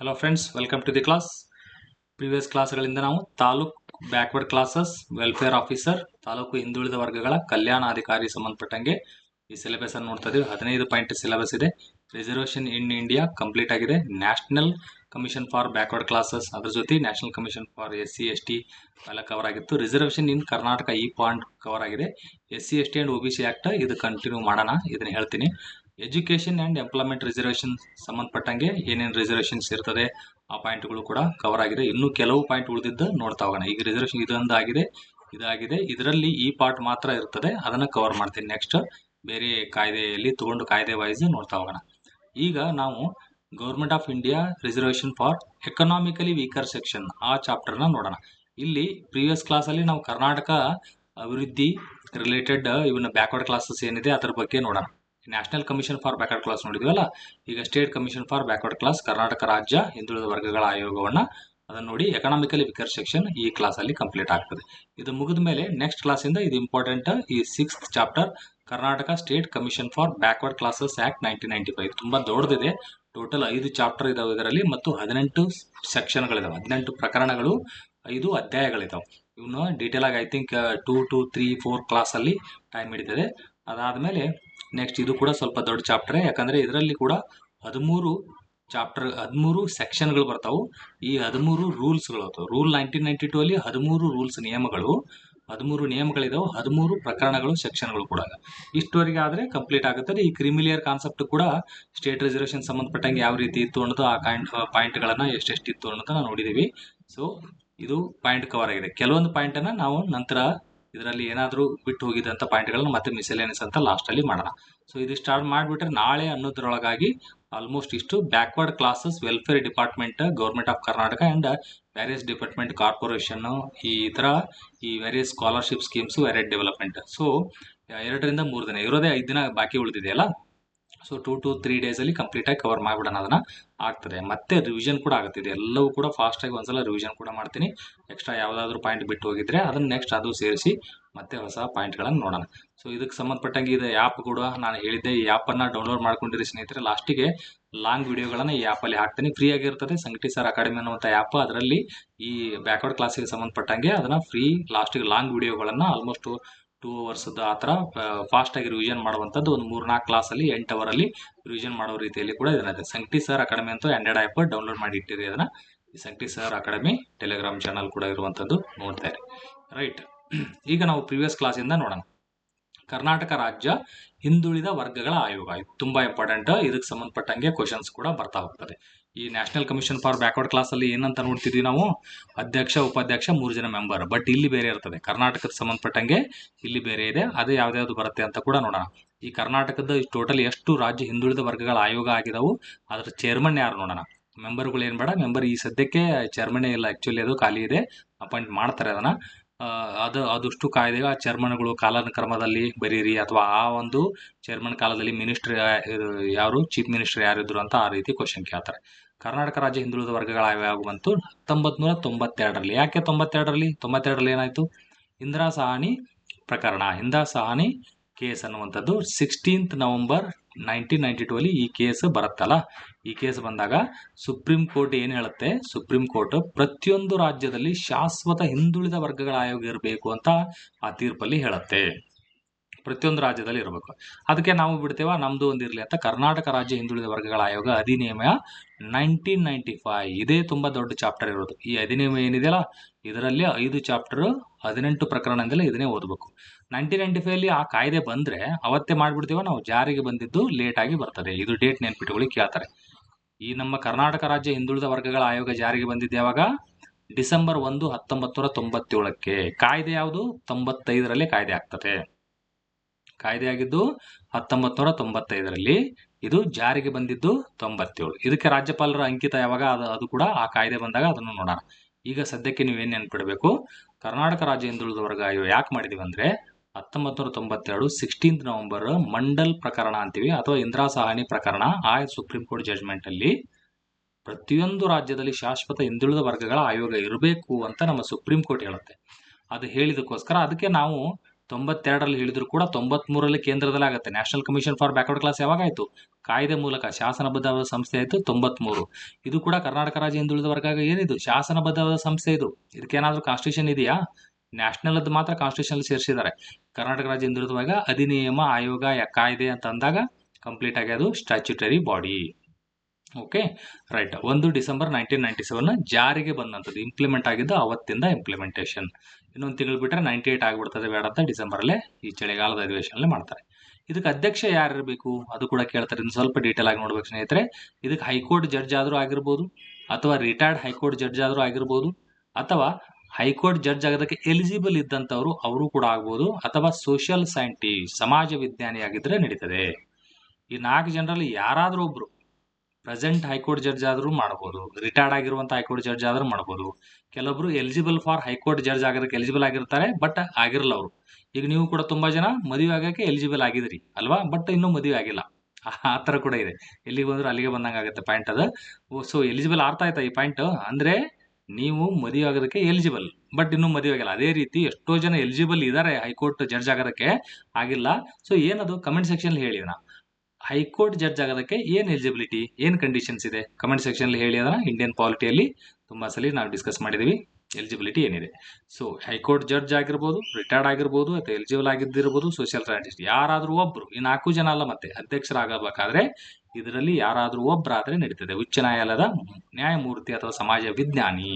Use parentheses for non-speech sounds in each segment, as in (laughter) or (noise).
Hello friends welcome to the class previous ಕ್ಲಾಸ್ಗಳಿಂದ ನಾವು taluk backward classes welfare officer taluk ಹಿಂದುಳಿದ ವರ್ಗಗಳ ಕಲ್ಯಾಣಾಧಿಕಾರಿ ಸಂಬಂಧಪಟ್ಟಂಗೆ ಈ ಸಿಲೆಬಸ್ ಅನ್ನು ನೋಡ್ತಾ ಇದೀವಿ. ಹದಿನೈದು ಪಾಯಿಂಟ್ ಸಿಲೆಬಸ್ ಇದೆ. ರಿಸರ್ವೇಷನ್ ಇನ್ ಇಂಡಿಯಾ ಕಂಪ್ಲೀಟ್ ಆಗಿದೆ. National commission for backward classes ಅದ್ರ ಜೊತೆ national commission for S C S T ಎಲ್ಲ ಕವರ್ ಆಗಿತ್ತು. ರಿಸರ್ವೇಷನ್ ಇನ್ ಕರ್ನಾಟಕ ಈ ಪಾಯಿಂಟ್ ಕವರ್ ಆಗಿದೆ. S C S T and O B C act ಇದು continue ಮಾಡೋಣ. ಇದನ್ನು ಹೇಳ್ತೀನಿ. ಎಜುಕೇಷನ್ ಆ್ಯಂಡ್ ಎಂಪ್ಲಾಯ್ಮೆಂಟ್ ರಿಸರ್ವೇಷನ್ ಸಂಬಂಧಪಟ್ಟಂಗೆ ಏನೇನು ರಿಸರ್ವೇಷನ್ಸ್ ಇರ್ತದೆ, ಆ ಪಾಯಿಂಟ್ಗಳು ಕೂಡ ಕವರ್ ಆಗಿದೆ. ಇನ್ನೂ ಕೆಲವು ಪಾಯಿಂಟ್ ಉಳಿದಿದ್ದು ನೋಡ್ತಾ ಹೋಗೋಣ. ಈಗ ರಿಸರ್ವೇಷನ್ ಇದೊಂದು ಆಗಿದೆ ಇದಾಗಿದೆ. ಇದರಲ್ಲಿ ಈ ಪಾರ್ಟ್ ಮಾತ್ರ ಇರ್ತದೆ. ಅದನ್ನು ಕವರ್ ಮಾಡ್ತೀನಿ. ನೆಕ್ಸ್ಟ್ ಬೇರೆ ಕಾಯ್ದೆಯಲ್ಲಿ ತಗೊಂಡು ಕಾಯ್ದೆ ವೈಸ್ ನೋಡ್ತಾ ಹೋಗೋಣ. ಈಗ ನಾವು government of India reservation for economically weaker section ಆ ಚಾಪ್ಟರ್ನ ನೋಡೋಣ. ಇಲ್ಲಿ ಪ್ರೀವಿಯಸ್ ಕ್ಲಾಸಲ್ಲಿ ನಾವು ಕರ್ನಾಟಕ ಅಭಿವೃದ್ಧಿ ರಿಲೇಟೆಡ್ ಇವನ್ನ ಬ್ಯಾಕ್ವರ್ಡ್ ಕ್ಲಾಸಸ್ ಏನಿದೆ, ಅದರ ಬಗ್ಗೆ ನೋಡೋಣ. National commission for backward class ನೋಡಿದ್ವಲ್ಲ? ಈಗ state commission for backward class Karnataka ರಾಜ್ಯ ಹಿಂದುಳಿದ ವರ್ಗಗಳ ಆಯೋಗವನ್ನು ಅದನ್ನು ನೋಡಿ ಎಕನಾಮಿಕಲಿ ವಿಕರ್ ಸೆಕ್ಷನ್ ಈ ಕ್ಲಾಸ್ ಅಲ್ಲಿ ಕಂಪ್ಲೀಟ್ ಆಗ್ತದೆ. ಇದು ಮುಗಿದ ಮೇಲೆ ನೆಕ್ಸ್ಟ್ ಕ್ಲಾಸ್ ಇಂದ ಇಂಪಾರ್ಟೆಂಟ್ ಈ sixth chapter Karnataka state commission for backward classes act nineteen ninety five ತುಂಬಾ ದೊಡ್ಡದಿದೆ. ಟೋಟಲ್ ಐದು ಚಾಪ್ಟರ್ ಇದಾವೆ ಇದರಲ್ಲಿ ಮತ್ತು ಹದಿನೆಂಟು ಸೆಕ್ಷನ್ಗಳಿದಾವೆ ಹದಿನೆಂಟು ಪ್ರಕರಣಗಳು, ಐದು ಅಧ್ಯಾಯಗಳಿದಾವೆ. ಇವನ್ನ ಡೀಟೇಲ್ ಆಗಿ I think two to three four class ಅಲ್ಲಿ ಟೈಮ್ ಹಿಡಿತದೆ. ಅದಾದಮೇಲೆ ನೆಕ್ಸ್ಟ್ ಇದು ಕೂಡ ಸ್ವಲ್ಪ ದೊಡ್ಡ ಚಾಪ್ಟರ್ ಯಾಕಂದ್ರೆ ಇದರಲ್ಲಿ ಕೂಡ ಹದಿಮೂರು ಚಾಪ್ಟರ್ ಹದಿಮೂರು ಸೆಕ್ಷನ್ಗಳು ಬರ್ತಾವೆ. ಈ ಹದಿಮೂರು ರೂಲ್ಸ್ಗಳು ಅಥವಾ ರೂಲ್ ನೈನ್ಟೀನ್ ನೈನ್ಟಿ ಟೂ ಅಲ್ಲಿ ಹದಿಮೂರು ರೂಲ್ಸ್ ನಿಯಮಗಳು, ಹದಿಮೂರು ನಿಯಮಗಳಿದಾವೆ, ಹದಿಮೂರು ಪ್ರಕರಣಗಳು ಸೆಕ್ಷನ್ಗಳು ಕೂಡ ಇಷ್ಟುವರೆಗೆ ಆದರೆ ಕಂಪ್ಲೀಟ್ ಆಗುತ್ತದೆ ಈ ಕ್ರಿಮಿಲಿಯರ್ ಕಾನ್ಸೆಪ್ಟ್ ಕೂಡ ಸ್ಟೇಟ್ ರಿಸರ್ವೇಷನ್ ಸಂಬಂಧಪಟ್ಟಂಗೆ ಯಾವ ರೀತಿ ಇತ್ತು ಅನ್ನೋದು, ಆ ಕಾಯಿಂಟ್ ಪಾಯಿಂಟ್ಗಳನ್ನು ಎಷ್ಟೆಷ್ಟು ಇತ್ತು ಅನ್ನೋದನ್ನ ನೋಡಿದ್ದೀವಿ ಸೊ ಇದು ಪಾಯಿಂಟ್ ಕವರ್ ಆಗಿದೆ. ಕೆಲವೊಂದು ಪಾಯಿಂಟನ್ನು ನಾವು ನಂತರ ಇದರಲ್ಲಿ ಏನಾದರೂ ಬಿಟ್ಟು ಹೋಗಿದ್ದಂಥ ಪಾಯಿಂಟ್ಗಳನ್ನ ಮತ್ತೆ ಮಿಸೆಲೇನಿಯಸ್ ಅಂತ ಲಾಸ್ಟಲ್ಲಿ ಮಾಡೋಣ. ಸೊ ಇದು ಸ್ಟಾರ್ಟ್ ಮಾಡಿಬಿಟ್ರೆ ನಾಳೆ ಅನ್ನೋದ್ರೊಳಗಾಗಿ ಆಲ್ಮೋಸ್ಟ್ ಇಷ್ಟು backward classes welfare department government of Karnataka and various department corporation ಈ ಥರ ಈ various scholarship schemes varied development so ಎರಡರಿಂದ ಮೂರು ದಿನ, ಇರೋದೇ ಐದು ದಿನ ಬಾಕಿ ಉಳಿದಿದೆಯಲ್ಲ? ಸೊ ಟೂ ಟು ತ್ರೀ ಡೇಸಲ್ಲಿ ಕಂಪ್ಲೀಟಾಗಿ ಕವರ್ ಮಾಡಿಬಿಡೋಣ, ಅದನ್ನು ಆಗ್ತದೆ. ಮತ್ತೆ ರಿವಿಷನ್ ಕೂಡ ಆಗುತ್ತಿದೆ ಎಲ್ಲವೂ ಕೂಡ ಫಾಸ್ಟಾಗಿ ಒಂದ್ಸಲ ರಿವಿಷನ್ ಕೂಡ ಮಾಡ್ತೀನಿ. ಎಕ್ಸ್ಟ್ರಾ ಯಾವುದಾದ್ರೂ ಪಾಯಿಂಟ್ ಬಿಟ್ಟು ಹೋಗಿದ್ರೆ ಅದನ್ನು ನೆಕ್ಸ್ಟ್ ಅದು ಸೇರಿಸಿ ಮತ್ತೆ ಹೊಸ ಪಾಯಿಂಟ್ಗಳನ್ನು ನೋಡೋಣ. ಸೊ ಇದಕ್ಕೆ ಸಂಬಂಧಪಟ್ಟಂಗೆ ಇದು ಆ್ಯಪ್ ಕೂಡ ನಾನು ಹೇಳಿದ್ದೆ, ಈ ಆ್ಯಪನ್ನು ಡೌನ್ಲೋಡ್ ಮಾಡ್ಕೊಂಡಿರಿ ಸ್ನೇಹಿತರೆ. ಲಾಸ್ಟಿಗೆ ಲಾಂಗ್ ವಿಡಿಯೋಗಳನ್ನು ಈ ಆ್ಯಪಲ್ಲಿ ಹಾಕ್ತೀನಿ. ಫ್ರೀ ಆಗಿರ್ತದೆ. ಸಂಕಟಿ ಸರ್ ಅಕಾಡೆಮಿ ಅನ್ನುವಂಥ ಆ್ಯಪ್ ಅದರಲ್ಲಿ ಈ ಬ್ಯಾಕ್ವರ್ಡ್ ಕ್ಲಾಸಿಗೆ ಸಂಬಂಧಪಟ್ಟಂಗೆ ಅದನ್ನು ಫ್ರೀ ಲಾಸ್ಟಿಗೆ ಲಾಂಗ್ ವಿಡಿಯೋಗಳನ್ನು ಆಲ್ಮೋಸ್ಟ್ ಟೂ ಅವರ್ಸ್ ಆ ಥರ ಫಾಸ್ಟಾಗಿ ರಿವಿಷನ್ ಮಾಡುವಂಥದ್ದು ಒಂದು ಮೂರು ನಾಲ್ಕು ಕ್ಲಾಸಲ್ಲಿ ಎಂಟು ಅವರಲ್ಲಿ ರಿವಿಷನ್ ಮಾಡೋ ರೀತಿಯಲ್ಲಿ ಕೂಡ ಇದನ್ನ ಸಂಕಟಿ ಸರ್ ಅಕಾಡೆಮಿ ಅಂತ ಆ್ಯಂಡ್ರಾಯ್ಡ್ ಆ್ಯಪ್ ಡೌನ್ಲೋಡ್ ಮಾಡಿ ಇಟ್ಟಿರಿ ಅದನ್ನು. Sankati sir academy Telegram channel ಕೂಡ ಇರುವಂಥದ್ದು ನೋಡ್ತಾ ಇರಿ. ರೈಟ್ (clears throat) ಈಗ ನಾವು ಪ್ರಿವಿಯಸ್ ಕ್ಲಾಸಿಂದ ನೋಡೋಣ. ಕರ್ನಾಟಕ ರಾಜ್ಯ ಹಿಂದುಳಿದ ವರ್ಗಗಳ ಆಯೋಗ. ಇದು ತುಂಬಾ ಇಂಪಾರ್ಟೆಂಟ್ ಇದಕ್ಕೆ ಸಂಬಂಧಪಟ್ಟಂಗೆ ಕ್ವಶನ್ಸ್ ಕೂಡ ಬರ್ತಾ ಹೋಗ್ತದೆ. ಈ national commission for backward class ಅಲ್ಲಿ ಏನಂತ ನೋಡ್ತಿದ್ವಿ ನಾವು? ಅಧ್ಯಕ್ಷ, ಉಪಾಧ್ಯಕ್ಷ ಮೂರು ಜನ ಮೆಂಬರ್ ಬಟ್ ಇಲ್ಲಿ ಬೇರೆ ಇರ್ತದೆ. ಕರ್ನಾಟಕದ ಸಂಬಂಧಪಟ್ಟಂಗೆ ಇಲ್ಲಿ ಬೇರೆ ಇದೆ. ಅದೇ ಯಾವ್ದಾವ್ದು ಬರುತ್ತೆ ಅಂತ ಕೂಡ ನೋಡೋಣ. ಈ ಕರ್ನಾಟಕದ ಟೋಟಲ್ ಎಷ್ಟು ರಾಜ್ಯ ಹಿಂದುಳಿದ ವರ್ಗಗಳ ಆಯೋಗ ಆಗಿದಾವು, ಅದರ ಚೇರ್ಮನ್ ಯಾರು ನೋಡೋಣ? ಮೆಂಬರ್ಗಳು ಏನು ಬೇಡ. ಮೆಂಬರ್ ಈ ಸದ್ಯಕ್ಕೆ ಚೇರ್ಮನ್ ಇಲ್ಲ. ಆ್ಯಕ್ಚುಲಿ ಅದು ಖಾಲಿ ಇದೆ. ಅಪಾಯಿಂಟ್ ಮಾಡ್ತಾರೆ ಅದನ್ನ. ಅದು, ಅದಷ್ಟು ಕಾಯ್ದೆ ಆ ಚೇರ್ಮನ್ಗಳು ಕಾಲಾನುಕ್ರಮದಲ್ಲಿ ಬರೀರಿ ಅಥವಾ ಆ ಒಂದು ಚೇರ್ಮನ್ ಕಾಲದಲ್ಲಿ ಮಿನಿಸ್ಟರ್ ಯಾರು? ಚೀಫ್ ಮಿನಿಸ್ಟರ್ ಯಾರಿದ್ರು ಅಂತ ಆ ರೀತಿ ಕ್ವಶನ್ ಕೇಳ್ತಾರೆ. ಕರ್ನಾಟಕ ರಾಜ್ಯ ಹಿಂದುಳಿದ ವರ್ಗಗಳ ಆಯೋಗ ಬಂತು ಹತ್ತೊಂಬತ್ತು ನೂರ ತೊಂಬತ್ತೆರಡರಲ್ಲಿ. ಯಾಕೆ ತೊಂಬತ್ತೆರಡರಲ್ಲಿ? ತೊಂಬತ್ತೆರಡರಲ್ಲಿ ಏನಾಯಿತು? ಇಂದಿರಾ ಸಹಾನಿ ಪ್ರಕರಣ. ಇಂದಿರಾ ಸಹಾನಿ ಕೇಸ್ ಅನ್ನುವಂಥದ್ದು sixteenth November nineteen ninety two ಅಲ್ಲಿ ಈ ಕೇಸ್ ಬರುತ್ತಲ್ಲ. ಈ ಕೇಸ್ ಬಂದಾಗ ಸುಪ್ರೀಂ ಕೋರ್ಟ್ ಏನು ಹೇಳುತ್ತೆ? ಸುಪ್ರೀಂ ಕೋರ್ಟ್ ಪ್ರತಿಯೊಂದು ರಾಜ್ಯದಲ್ಲಿ ಶಾಶ್ವತ ಹಿಂದುಳಿದ ವರ್ಗಗಳ ಆಯೋಗ ಇರಬೇಕು ಅಂತ ಆ ತೀರ್ಪಲ್ಲಿ ಹೇಳುತ್ತೆ. ಪ್ರತಿಯೊಂದು ರಾಜ್ಯದಲ್ಲಿ ಇರಬೇಕು. ಅದಕ್ಕೆ ನಾವು ಬಿಡ್ತೇವ ನಮ್ದು ಇರಲಿ ಅಂತ ಕರ್ನಾಟಕ ರಾಜ್ಯ ಹಿಂದುಳಿದ ವರ್ಗಗಳ ಆಯೋಗ ಅಧಿನಿಯಮ ನೈನ್ಟೀನ್ ನೈಂಟಿ ಫೈವ್ ಇದೇ ತುಂಬಾ ದೊಡ್ಡ ಚಾಪ್ಟರ್ ಇರೋದು. ಈ ಅಧಿನಿಯಮ ಏನಿದೆಯಲ್ಲ, ಇದರಲ್ಲಿ ಐದು ಚಾಪ್ಟರ್ ಹದಿನೆಂಟು ಪ್ರಕರಣದಲ್ಲೇ ಇದನ್ನೇ ಓದಬೇಕು. ನೈನ್ಟೀನ್ ನೈಂಟಿ ಫೈವ್ ಅಲ್ಲಿ ಆ ಕಾಯ್ದೆ ಬಂದ್ರೆ ಅವತ್ತೇ ಮಾಡ್ಬಿಡ್ತೀವ ನಾವು ಜಾರಿಗೆ ಬಂದಿದ್ದು ಲೇಟ್ ಆಗಿ ಬರ್ತದೆ. ಇದು ಡೇಟ್ ನೆನ್ಪಿಟ್ಕೊಳ್ಳಿ ಕೇಳ್ತಾರೆ. ಈ ನಮ್ಮ ಕರ್ನಾಟಕ ರಾಜ್ಯ ಹಿಂದುಳಿದ ವರ್ಗಗಳ ಆಯೋಗ ಜಾರಿಗೆ ಬಂದಿದ್ದು ಯಾವಾಗ? ಡಿಸೆಂಬರ್ ಒಂದು ಹತ್ತೊಂಬತ್ತು ನೂರ ತೊಂಬತ್ತೇಳಕ್ಕೆ. ಕಾಯ್ದೆ ಯಾವುದು? ತೊಂಬತ್ತೈದರಲ್ಲೇ ಕಾಯ್ದೆ ಆಗ್ತದೆ. ಕಾಯ್ದೆ ಆಗಿದ್ದು ಹತ್ತೊಂಬತ್ತು ನೂರ ತೊಂಬತ್ತೈದರಲ್ಲಿ ಇದು ಜಾರಿಗೆ ಬಂದಿದ್ದು ತೊಂಬತ್ತೇಳು. ಇದಕ್ಕೆ ರಾಜ್ಯಪಾಲರ ಅಂಕಿತ ಯಾವಾಗ ಅದು ಅದು ಕೂಡ ಆ ಕಾಯ್ದೆ ಬಂದಾಗ ಅದನ್ನು ನೋಡೋಣ. ಈಗ ಸದ್ಯಕ್ಕೆ ನೀವೇನು ನೆನ್ಪಿಡಬೇಕು? ಕರ್ನಾಟಕ ರಾಜ್ಯ ಹಿಂದುಳಿದ ವರ್ಗ ಇವು ಯಾಕೆ ಮಾಡಿದೀವಿ ಅಂದರೆ ಹತ್ತೊಂಬತ್ತು ನೂರ ತೊಂಬತ್ತೆರಡು ಸಿಕ್ಸ್ಟೀನ್ತ್ ನವೆಂಬರ್ ಮಂಡಲ್ ಪ್ರಕರಣ ಅಂತೀವಿ, ಅಥವಾ ಇಂದಿರಾ ಸಹಾನಿ ಪ್ರಕರಣ ಆ ಸುಪ್ರೀಂ ಕೋರ್ಟ್ ಜಜ್ಮೆಂಟ್ ಅಲ್ಲಿ ಪ್ರತಿಯೊಂದು ರಾಜ್ಯದಲ್ಲಿ ಶಾಶ್ವತ ಹಿಂದುಳಿದ ವರ್ಗಗಳ ಆಯೋಗ ಇರಬೇಕು ಅಂತ ನಮ್ಮ ಸುಪ್ರೀಂ ಕೋರ್ಟ್ ಹೇಳುತ್ತೆ. ಅದು ಹೇಳಿದಕ್ಕೋಸ್ಕರ ಅದಕ್ಕೆ ನಾವು ತೊಂಬತ್ತೆರಡರಲ್ಲಿ ಹೇಳಿದ್ರು ಕೂಡ ತೊಂಬತ್ಮೂರಲ್ಲಿ ಕೇಂದ್ರದಲ್ಲಿ ಆಗುತ್ತೆ. National commission for backward class ಯಾವಾಗ ಆಯಿತು ಕಾಯ್ದೆ ಮೂಲಕ ಶಾಸನಬದ್ಧವಾದ ಸಂಸ್ಥೆ ಆಯಿತು ತೊಂಬತ್ಮೂರು. ಇದು ಕೂಡ ಕರ್ನಾಟಕ ರಾಜ್ಯ ಹಿಂದುಳಿದ ವರ್ಗ ಏನಿದು? ಶಾಸನಬದ್ಧವಾದ ಸಂಸ್ಥೆ ಇದು. ಇದಕ್ಕೇನಾದರೂ ಕಾನ್ಸ್ಟಿಟ್ಯೂಷನ್ ಇದೆಯಾ? ನ್ಯಾಷನಲ್ ಅದು ಮಾತ್ರ ಕಾನ್ಸ್ಟಿಟ್ಯೂಷನ್ ಸೇರಿಸಿದ್ದಾರೆ. ಕರ್ನಾಟಕ ರಾಜ್ಯ ಹಿಂದುಳಿದ ವರ್ಗ ಅಧಿನಿಯಮ, ಆಯೋಗ ಕಾಯ್ದೆ ಅಂತ ಅಂದಾಗ ಕಂಪ್ಲೀಟ್ ಆಗಿ ಅದು ಸ್ಟ್ಯಾಚ್ಯುಟರಿ ಬಾಡಿ ಓಕೆ ರೈಟ್ ಒಂದು ಡಿಸೆಂಬರ್ ನೈನ್ಟೀನ್ ನೈಂಟಿ ಸೆವೆನ್ ಜಾರಿಗೆ ಬಂದಂಥದ್ದು ಇಂಪ್ಲಿಮೆಂಟ್ ಆಗಿದ್ದು ಅವತ್ತಿಂದ ಇಂಪ್ಲಿಮೆಂಟೇಷನ್ ಇನ್ನೊಂದು ತಿಂಗಳು ಬಿಟ್ಟರೆ ನೈಂಟಿ ಏಟ್ ಆಗಿಬಿಡ್ತದೆ ಬೇಡ ಅಂತ ಡಿಸೆಂಬರಲ್ಲೇ ಈ ಚಳಿಗಾಲದ ಅಧಿವೇಶನಲ್ಲೇ ಮಾಡ್ತಾರೆ. ಇದಕ್ಕೆ ಅಧ್ಯಕ್ಷ ಯಾರು ಇರಬೇಕು? ಅದು ಕೂಡ ಕೇಳ್ತಾರೆ. ಇನ್ನು ಸ್ವಲ್ಪ ಡೀಟೇಲ್ ಆಗಿ ನೋಡ್ಬೇಕು ಸ್ನೇಹಿತರೆ. ಇದಕ್ಕೆ ಹೈಕೋರ್ಟ್ ಜಡ್ಜ್ ಆದರೂ ಆಗಿರ್ಬೋದು, ಅಥವಾ ರಿಟೈರ್ಡ್ ಹೈಕೋರ್ಟ್ ಜಡ್ಜ್ ಆದರೂ ಆಗಿರ್ಬೋದು, ಅಥವಾ ಹೈಕೋರ್ಟ್ ಜಡ್ಜ್ ಆಗೋದಕ್ಕೆ ಎಲಿಜಿಬಲ್ ಇದ್ದಂಥವರು ಅವರು ಕೂಡ ಆಗ್ಬೋದು, ಅಥವಾ ಸೋಷಿಯಲ್ ಸೈಂಟಿಸ್ಟ್ ಸಮಾಜ ವಿಜ್ಞಾನಿ ಆಗಿದ್ರೆ ನಡೀತದೆ. ಈ ನಾಲ್ಕು ಜನರಲ್ಲಿ ಯಾರಾದರೂ ಒಬ್ರು ಪ್ರೆಸೆಂಟ್ ಹೈಕೋರ್ಟ್ ಜಡ್ಜ್ ಆದರೂ ಮಾಡ್ಬೋದು. ರಿಟೈರ್ಡ್ ಆಗಿರುವಂಥ ಹೈಕೋರ್ಟ್ ಜಡ್ಜ್ ಆದರೂ ಮಾಡ್ಬೋದು. ಕೆಲವೊಬ್ರು eligible for high court judge ಆಗೋದಕ್ಕೆ ಎಲಿಜಿಬಲ್ ಆಗಿರ್ತಾರೆ ಬಟ್ ಆಗಿರಲ್ಲ ಅವರು. ಈಗ ನೀವು ಕೂಡ ತುಂಬಾ ಜನ ಮದುವೆ ಆಗೋಕ್ಕೆ ಎಲಿಜಿಬಲ್ ಆಗಿದ್ರಿ ಅಲ್ವಾ? ಬಟ್ ಇನ್ನೂ ಮದುವೆ ಆಗಿಲ್ಲ. ಆ ಥರ ಕೂಡ ಇದೆ. ಎಲ್ಲಿಗೆ ಬಂದರೂ ಅಲ್ಲಿಗೆ ಬಂದಂಗೆ ಆಗುತ್ತೆ ಪಾಯಿಂಟ್ ಅದು. ಸೊ ಎಲಿಜಿಬಲ್ ಆರ್ತಾ ಆಯ್ತಾ ಈ ಪಾಯಿಂಟ್ ಅಂದ್ರೆ ನೀವು ಮದುವೆ ಆಗೋದಕ್ಕೆ ಎಲಿಜಿಬಲ್ ಬಟ್ ಇನ್ನೂ ಮದುವೆ ಆಗಿಲ್ಲ. ಅದೇ ರೀತಿ ಎಷ್ಟೋ ಜನ ಎಲಿಜಿಬಲ್ ಇದ್ದಾರೆ ಹೈಕೋರ್ಟ್ ಜಡ್ಜ್ ಆಗೋದಕ್ಕೆ, ಆಗಿಲ್ಲ. ಸೊ ಏನದು? ಕಮೆಂಟ್ ಸೆಕ್ಷನ್ ಹೇಳಿ ಅದನ್ನ ಹೈಕೋರ್ಟ್ ಜಡ್ಜ್ ಆಗೋದಕ್ಕೆ ಏನು ಎಲಿಜಿಬಿಲಿಟಿ ಏನು ಕಂಡೀಷನ್ಸ್ ಇದೆ? ಕಮೆಂಟ್ ಸೆಕ್ಷನ್ ಹೇಳಿ ಅದನ್ನ. ಇಂಡಿಯನ್ ಪಾಲಿಟಿಯಲ್ಲಿ ತುಂಬ ಸಲ ನಾವು ಡಿಸ್ಕಸ್ ಮಾಡಿದೀವಿ. ಎಲಿಜಿಬಿಲಿಟಿ ಏನಿದೆ. ಸೊ ಹೈಕೋರ್ಟ್ ಜಡ್ಜ್ ಆಗಿರ್ಬೋದು ರಿಟೈರ್ಡ್ ಆಗಿರ್ಬೋದು, ಅಥವಾ ಎಲಿಜಿಬಲ್ ಆಗಿದ್ದಿರ್ಬೋದು ಸೋಷಿಯಲ್ ಸೈಂಟಿಸ್ಟ್ ಯಾರಾದರೂ ಒಬ್ರು, ಈ ನಾಲ್ಕು ಜನ ಅಲ್ಲ ಮತ್ತೆ, ಅಧ್ಯಕ್ಷರಾಗಬೇಕಾದ್ರೆ ಇದರಲ್ಲಿ ಯಾರಾದರೂ ಒಬ್ಬರಾದ್ರೆ ನಡೀತದೆ. ಉಚ್ಚ ನ್ಯಾಯಾಲಯದ ನ್ಯಾಯಮೂರ್ತಿ ಅಥವಾ ಸಮಾಜ ವಿಜ್ಞಾನಿ.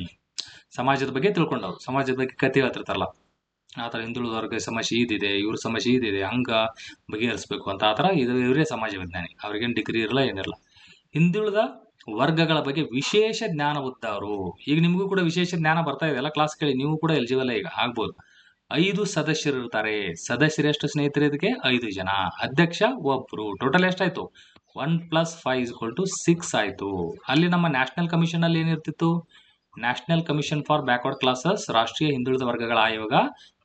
ಸಮಾಜದ ಬಗ್ಗೆ ತಿಳ್ಕೊಂಡವ್ರು. ಸಮಾಜದ ಬಗ್ಗೆ ಕತೆ ಹೇಳ್ತಿರ್ತಾರಲ್ಲ. ಆ ಥರ ಹಿಂದುಳಿದ ವರ್ಗ ಸಮಸ್ಯೆ ಇದಿದೆ ಇವ್ರ ಸಮಸ್ಯೆ ಇದಿದೆ ಹಂಗ ಬಗೆಹರಿಸ್ಬೇಕು ಅಂತ ಆ ಥರ ಇದು ಇವರೇ ಸಮಾಜ ವಿಜ್ಞಾನಿ. ಅವ್ರಿಗೇನು ಡಿಗ್ರಿ ಇರಲ್ಲ, ಏನಿರಲ್ಲ. ಹಿಂದುಳಿದ ವರ್ಗಗಳ ಬಗ್ಗೆ ವಿಶೇಷ ಜ್ಞಾನ ಉದ್ದವರು ಈಗ ನಿಮಗೂ ಕೂಡ ವಿಶೇಷ ಜ್ಞಾನ ಬರ್ತಾ ಇದೆ ಎಲ್ಲ ಕ್ಲಾಸ್ ಕೇಳಿ ನೀವು ಕೂಡ ಎಲಿಜಿಬಲ್ ಈಗ, ಆಗ್ಬೋದು. ಐದು ಸದಸ್ಯರು ಇರ್ತಾರೆ. ಸದಸ್ಯರು ಎಷ್ಟು ಸ್ನೇಹಿತರು ಇದಕ್ಕೆ? ಐದು ಜನ. ಅಧ್ಯಕ್ಷ ಒಬ್ರು. ಟೋಟಲ್ ಎಷ್ಟಾಯ್ತು? One plus five is equal to six ಆಯ್ತು. ಅಲ್ಲಿ ನಮ್ಮ ನ್ಯಾಷನಲ್ ಕಮಿಷನಲ್ಲಿ ಏನಿರ್ತಿತ್ತು? National commission for backward classes ರಾಷ್ಟ್ರೀಯ ಹಿಂದುಳಿದ ವರ್ಗಗಳ ಆಯೋಗ.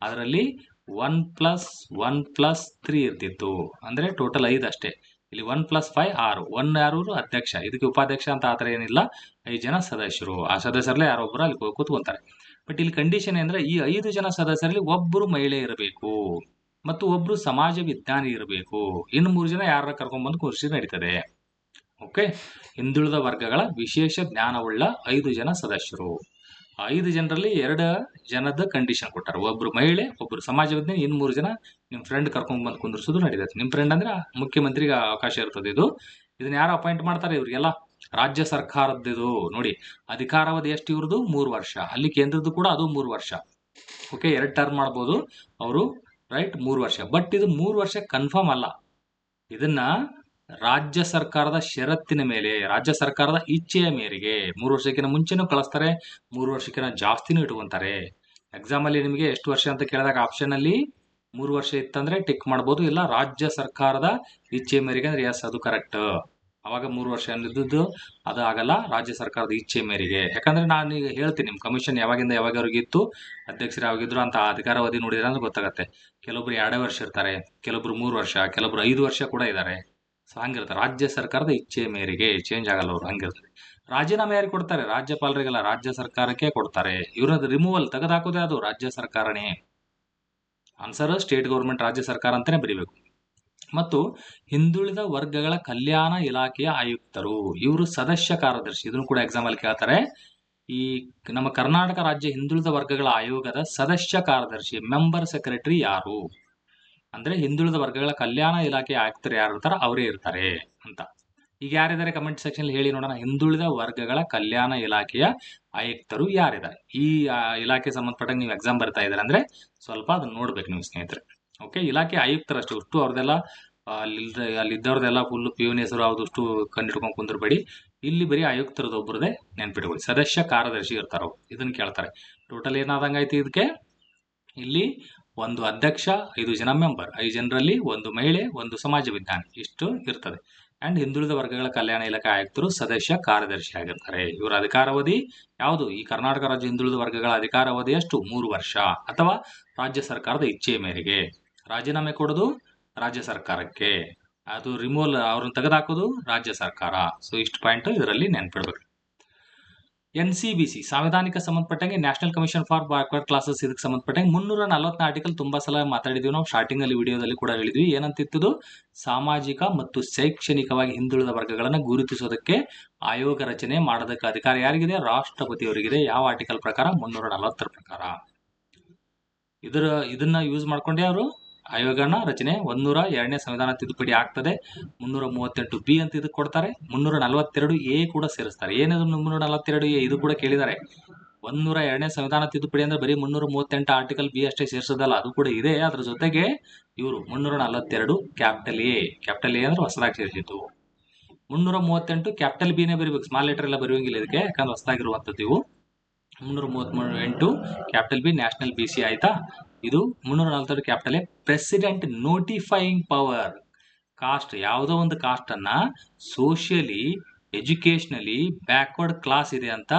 ಅದರಲ್ಲಿ one plus one plus three ಇರ್ತಿತ್ತು. ಅಂದ್ರೆ ಟೋಟಲ್ ಐದು ಅಷ್ಟೇ. ಇಲ್ಲಿ ಒನ್ ಪ್ಲಸ್ ಫೈವ್ ಆರು. ಒನ್ ಯಾರು ಅಧ್ಯಕ್ಷ. ಇದಕ್ಕೆ ಉಪಾಧ್ಯಕ್ಷ ಅಂತ ಆ ಥರ ಏನಿಲ್ಲ. ಐದು ಜನ ಸದಸ್ಯರು. ಆ ಸದಸ್ಯರಲ್ಲೇ ಯಾರೊಬ್ಬರು ಅಲ್ಲಿ ಕೂತ್ಕೊಂತಾರೆ. ಬಟ್ ಇಲ್ಲಿ ಕಂಡೀಷನ್ ಅಂದರೆ ಈ ಐದು ಜನ ಸದಸ್ಯರಲ್ಲಿ ಒಬ್ಬರು ಮಹಿಳೆ ಇರಬೇಕು. ಮತ್ತು ಒಬ್ಬರು ಸಮಾಜ ವಿಜ್ಞಾನಿ ಇರಬೇಕು. ಇನ್ನು ಮೂರು ಜನ ಯಾರ ಕರ್ಕೊಂಡ್ಬಂದು ಕೂರಿಸಿ ನಡೀತದೆ. ಓಕೆ? ಹಿಂದುಳಿದ ವರ್ಗಗಳ ವಿಶೇಷ ಜ್ಞಾನವುಳ್ಳ ಐದು ಜನ ಸದಸ್ಯರು. ಐದು ಜನರಲ್ಲಿ ಎರಡು ಜನದ ಕಂಡೀಷನ್ ಕೊಟ್ಟಾರೆ. ಒಬ್ರು ಮಹಿಳೆ, ಒಬ್ರು ಸಮಾಜ ವಿಜ್ಞಾನಿ ಇನ್ನು ಮೂರು ಜನ ನಿಮ್ಮ ಫ್ರೆಂಡ್ ಕರ್ಕೊಂಡ್ ಬಂದು ಕುಂದಿರ್ಸೋದು ನಡೀತದೆ ನಿಮ್ಮ ಫ್ರೆಂಡ್ ಅಂದ್ರೆ ಮುಖ್ಯಮಂತ್ರಿಗೆ ಅವಕಾಶ ಇರ್ತದೆ ಇದು. ಇದನ್ನ ಯಾರು ಅಪಾಯಿಂಟ್ ಮಾಡ್ತಾರೆ ಇವ್ರಿಗೆಲ್ಲ? ರಾಜ್ಯ ಸರ್ಕಾರದ್ದು ನೋಡಿ, ಅಧಿಕಾರಾವಧಿ ಎಷ್ಟು ಇವ್ರದ್ದು ಮೂರು ವರ್ಷ. ಅಲ್ಲಿ ಕೇಂದ್ರದ್ದು ಕೂಡ ಅದು ಮೂರು ವರ್ಷ. ಓಕೆ, ಎರಡು ಟರ್ಮ್ ಮಾಡ್ಬೋದು. ಅವರು ರೈಟ್ ಮೂರು ವರ್ಷ. ಬಟ್ ಇದು ಮೂರು ವರ್ಷ ಕನ್ಫರ್ಮ್ ಅಲ್ಲ. ಇದನ್ನ ರಾಜ್ಯ ಸರ್ಕಾರದ ಷರತ್ತಿನ ಮೇಲೆ, ರಾಜ್ಯ ಸರ್ಕಾರದ ಇಚ್ಛೆಯ ಮೇರೆಗೆ ಮೂರು ವರ್ಷಕ್ಕಿಂತ ಮುಂಚೆನೂ ಕಳಿಸ್ತಾರೆ, ಮೂರು ವರ್ಷಕ್ಕಿಂತ ಜಾಸ್ತಿನೂ ಇಟ್ಕೊಂತಾರೆ. ಎಕ್ಸಾಮ್ ಅಲ್ಲಿ ನಿಮಗೆ ಎಷ್ಟು ವರ್ಷ ಅಂತ ಕೇಳಿದಾಗ ಆಪ್ಷನ್ ಅಲ್ಲಿ ಮೂರು ವರ್ಷ ಇತ್ತಂದ್ರೆ ಟಿಕ್ ಮಾಡ್ಬೋದು, ಇಲ್ಲ ರಾಜ್ಯ ಸರ್ಕಾರದ ಇಚ್ಛೆ ಮೇರೆಗೆ ಅಂದ್ರೆ ಎಸ್ ಅದು ಕರೆಕ್ಟ್ ಅವಾಗ ಮೂರು ವರ್ಷ ಅನ್ನಿದ್ದು ಅದು ಆಗಲ್ಲ, ರಾಜ್ಯ ಸರ್ಕಾರದ ಇಚ್ಛೆ ಮೇರೆಗೆ. ಯಾಕಂದ್ರೆ ನಾನು ಈಗ ಹೇಳ್ತೀನಿ ನಿಮ್ಮ ಕಮಿಷನ್ ಯಾವಾಗಿಂದ ಯಾವಾಗವರೆಗೆ ಇತ್ತು, ಅಧ್ಯಕ್ಷರು ಯಾವಾಗಿದ್ರು ಅಂತ ಅಧಿಕಾರಾವಧಿ ನೋಡಿದ್ರೆ ಅಂದ್ರೆ ಗೊತ್ತಾಗತ್ತೆ. ಕೆಲವೊಬ್ರು ಎರಡೇ ವರ್ಷ ಇರ್ತಾರೆ, ಕೆಲವೊಬ್ರು ಮೂರು ವರ್ಷ, ಕೆಲವೊಬ್ರು ಐದು ವರ್ಷ ಕೂಡ ಇದ್ದಾರೆ. ಸೊ ಹಂಗಿರ್ತಾರೆ ರಾಜ್ಯ ಸರ್ಕಾರದ ಇಚ್ಛೆ ಮೇರೆಗೆ ಚೇಂಜ್ ಆಗಲ್ಲ ಅವರು ಹಂಗಿರ್ತದೆ ರಾಜೀನಾಮೆ ಯಾರಿಗೆ ಕೊಡ್ತಾರೆ? ರಾಜ್ಯಪಾಲರಿಗೆಲ್ಲ ರಾಜ್ಯ ಸರ್ಕಾರಕ್ಕೆ ಕೊಡ್ತಾರೆ. ಇವ್ರದ್ದು ರಿಮೂವಲ್ ತೆಗೆದಾಕೋದೇ ಅದು ರಾಜ್ಯ ಸರ್ಕಾರನೇ. ಆನ್ಸರ್ ಸ್ಟೇಟ್ ಗೌರ್ಮೆಂಟ್ ರಾಜ್ಯ ಸರ್ಕಾರ ಅಂತಲೇ ಬರೀಬೇಕು. ಮತ್ತು ಹಿಂದುಳಿದ ವರ್ಗಗಳ ಕಲ್ಯಾಣ ಇಲಾಖೆಯ ಆಯುಕ್ತರು, ಇವರು ಸದಸ್ಯ ಕಾರ್ಯದರ್ಶಿ. ಇದನ್ನು ಕೂಡ ಎಕ್ಸಾಂಪಲ್ ಕೇಳ್ತಾರೆ. ಈ ನಮ್ಮ ಕರ್ನಾಟಕ ರಾಜ್ಯ ಹಿಂದುಳಿದ ವರ್ಗಗಳ ಆಯೋಗದ ಸದಸ್ಯ ಕಾರ್ಯದರ್ಶಿ ಮೆಂಬರ್ ಸೆಕ್ರೆಟರಿ ಯಾರು? ಅಂದ್ರೆ ಹಿಂದುಳಿದ ವರ್ಗಗಳ ಕಲ್ಯಾಣ ಇಲಾಖೆ ಆಯುಕ್ತರು ಯಾರು ಇರ್ತಾರೋ ಅವರೇ ಇರ್ತಾರೆ ಅಂತ. ಈಗ ಯಾರಿದ್ದಾರೆ ಕಮೆಂಟ್ ಸೆಕ್ಷನ್ ಹೇಳಿ ನೋಡೋಣ. ಹಿಂದುಳಿದ ವರ್ಗಗಳ ಕಲ್ಯಾಣ ಇಲಾಖೆಯ ಆಯುಕ್ತರು ಯಾರಿದ್ದಾರೆ? ಈ ಇಲಾಖೆ ಸಂಬಂಧಪಟ್ಟಾಗ ನೀವು ಎಕ್ಸಾಮ್ ಬರ್ತಾ ಇದ್ದಾರೆ ಅಂದ್ರೆ ಸ್ವಲ್ಪ ಅದನ್ನ ನೋಡ್ಬೇಕು ನೀವು ಸ್ನೇಹಿತರೆ. ಓಕೆ ಇಲಾಖೆ ಆಯುಕ್ತರಷ್ಟು ಅಷ್ಟು ಅವ್ರದೆಲ್ಲ ಅಲ್ಲಿದ್ದ ಅಲ್ಲಿದ್ದವ್ರದ್ದೆಲ್ಲ ಫುಲ್ ಪಿಯೂನ್ ಹೆಸರು ಅವ್ರದಷ್ಟು ಕಂಡಿಡ್ಕೊಂಡು ಕುಂದ್ರಬೇಡಿ. ಇಲ್ಲಿ ಬರೀ ಆಯುಕ್ತರದೊಬ್ಬರದೇ ನೆನ್ಪಿಟ್ಕೊಳ್ಳಿ. ಸದಸ್ಯ ಕಾರ್ಯದರ್ಶಿ ಇರ್ತಾರ ಇದನ್ನು ಕೇಳ್ತಾರೆ. ಟೋಟಲ್ ಐತಿ ಇದಕ್ಕೆ? ಇಲ್ಲಿ ಒಂದು ಅಧ್ಯಕ್ಷ, ಐದು ಜನ ಮೆಂಬರ್. ಐದು ಜನರಲ್ಲಿ ಒಂದು ಮಹಿಳೆ, ಒಂದು ಸಮಾಜ ವಿಜ್ಞಾನಿ ಇಷ್ಟು ಇರ್ತದೆ. ಅಂಡ್ ಹಿಂದುಳಿದ ವರ್ಗಗಳ ಕಲ್ಯಾಣ ಇಲಾಖೆ ಆಯುಕ್ತರು ಸದಸ್ಯ, ಕಾರ್ಯದರ್ಶಿ ಆಗಿರ್ತಾರೆ. ಇವರ ಅಧಿಕಾರಾವಧಿ ಯಾವುದು? ಈ ಕರ್ನಾಟಕ ರಾಜ್ಯ ಹಿಂದುಳಿದ ವರ್ಗಗಳ ಅಧಿಕಾರಾವಧಿ ಎಷ್ಟು ಮೂರು ವರ್ಷ. ಅಥವಾ ರಾಜ್ಯ ಸರ್ಕಾರದ ಇಚ್ಛೆಯ ಮೇರೆಗೆ. ರಾಜೀನಾಮೆ ಕೊಡೋದು ರಾಜ್ಯ ಸರ್ಕಾರಕ್ಕೆ. ಅದು ರಿಮೂವಲ್ ಅವ್ರನ್ನ ತೆಗೆದಾಕೋದು ರಾಜ್ಯ ಸರ್ಕಾರ. ಸೊ ಇಷ್ಟು ಪಾಯಿಂಟ್ ಇದರಲ್ಲಿ ನೆನ್ಪಿಡ್ಬೇಕು. ಎನ್ ಸಿ ಬಿ ಸಿ, ಸಾಂವಿಧಾನಿಕ ಸಂಬಂಧಪಟ್ಟಂಗೆ national commission for backward classes ಇದಕ್ಕೆ ಸಂಬಂಧಪಟ್ಟಂಗೆ ಮುನ್ನೂರ ನಲವತ್ತನೇ ಆರ್ಟಿಕಲ್ ತುಂಬಾ ಸಲ ಮಾತಾಡಿದ್ವಿ. ನಾವು ಸ್ಟಾರ್ಟಿಂಗ್ ಅಲ್ಲಿ ವಿಡಿಯೋದಲ್ಲಿ ಕೂಡ ಹೇಳಿದ್ವಿ. ಏನಂತಿತ್ತು ಸಾಮಾಜಿಕ ಮತ್ತು ಶೈಕ್ಷಣಿಕವಾಗಿ ಹಿಂದುಳಿದ ವರ್ಗಗಳನ್ನು ಗುರುತಿಸೋದಕ್ಕೆ ಆಯೋಗ ರಚನೆ ಮಾಡೋದಕ್ಕೆ ಅಧಿಕಾರ ಯಾರಿಗಿದೆ? ರಾಷ್ಟ್ರಪತಿಯವರಿಗಿದೆ. ಯಾವ ಆರ್ಟಿಕಲ್ ಪ್ರಕಾರ? ಮುನ್ನೂರ ನಲವತ್ತರ ಪ್ರಕಾರ. ಇದರ, ಇದನ್ನ ಯೂಸ್ ಮಾಡ್ಕೊಂಡೆ ಅವರು ಆಯೋಗನ ರಚನೆ ಒಂದೂರ ಎರಡನೇ ಸಂವಿಧಾನ ತಿದ್ದುಪಡಿ ಆಗ್ತದೆ. ಮುನ್ನೂರ ಮೂವತ್ತೆಂಟು ಬಿ ಅಂತ ಇದಕ್ಕೆ ಕೊಡ್ತಾರೆ. ಮುನ್ನೂರ ನಲವತ್ತೆರಡು ಎ ಕೂಡ ಸೇರಿಸ್ತಾರೆ. ಏನದು ಮುನ್ನೂರ ನಲವತ್ತೆರಡು ಎ ಇದು ಕೂಡ ಕೇಳಿದ್ದಾರೆ ಒಂದೂರ ಎರಡನೇ ಸಂವಿಧಾನ ತಿದ್ದುಪಡಿ ಅಂದ್ರೆ ಬರೀ ಮುನ್ನೂರ ಮೂವತ್ತೆಂಟು ಆರ್ಟಿಕಲ್ ಬಿ ಅಷ್ಟೇ ಸೇರಿಸೋದಲ್ಲ, ಅದು ಕೂಡ ಇದೆ. ಅದ್ರ ಜೊತೆಗೆ ಇವರು ಮುನ್ನೂರ ನಲವತ್ತೆರಡು ಕ್ಯಾಪಿಟಲ್ ಎ ಕ್ಯಾಪಿಟಲ್ ಎ ಅಂದ್ರೆ ಹೊಸದಾಗಿ ಸೇರಿಸಿದ್ದು. ಮುನ್ನೂರ ಮೂವತ್ತೆಂಟು ಕ್ಯಾಪಿಟಲ್ ಬಿನೇ ಬರೀಬೇಕು. ಸ್ಮಾಲ್ ಲೆಟರ್ ಎಲ್ಲ ಬರೆಯೋಂಗಿಲ್ಲ ಇದಕ್ಕೆ, ಯಾಕಂದ್ರೆ ಹೊಸದಾಗಿರುವಂಥದ್ದು ಇವು. ಮುನ್ನೂರ ಮೂವತ್ತ್ಮೂರು ಎಂಟು capital B national B C ಆಯ್ತಾ? ಇದು ಮುನ್ನೂರ ನಲವತ್ತೆರಡು capital president notifying power. Caste, ಯಾವುದೋ ಒಂದು ಕಾಸ್ಟ್ ಅನ್ನ ಸೋಷಿಯಲಿ ಎಜುಕೇಶನಲಿ ಬ್ಯಾಕ್ವರ್ಡ್ ಕ್ಲಾಸ್ ಇದೆ ಅಂತ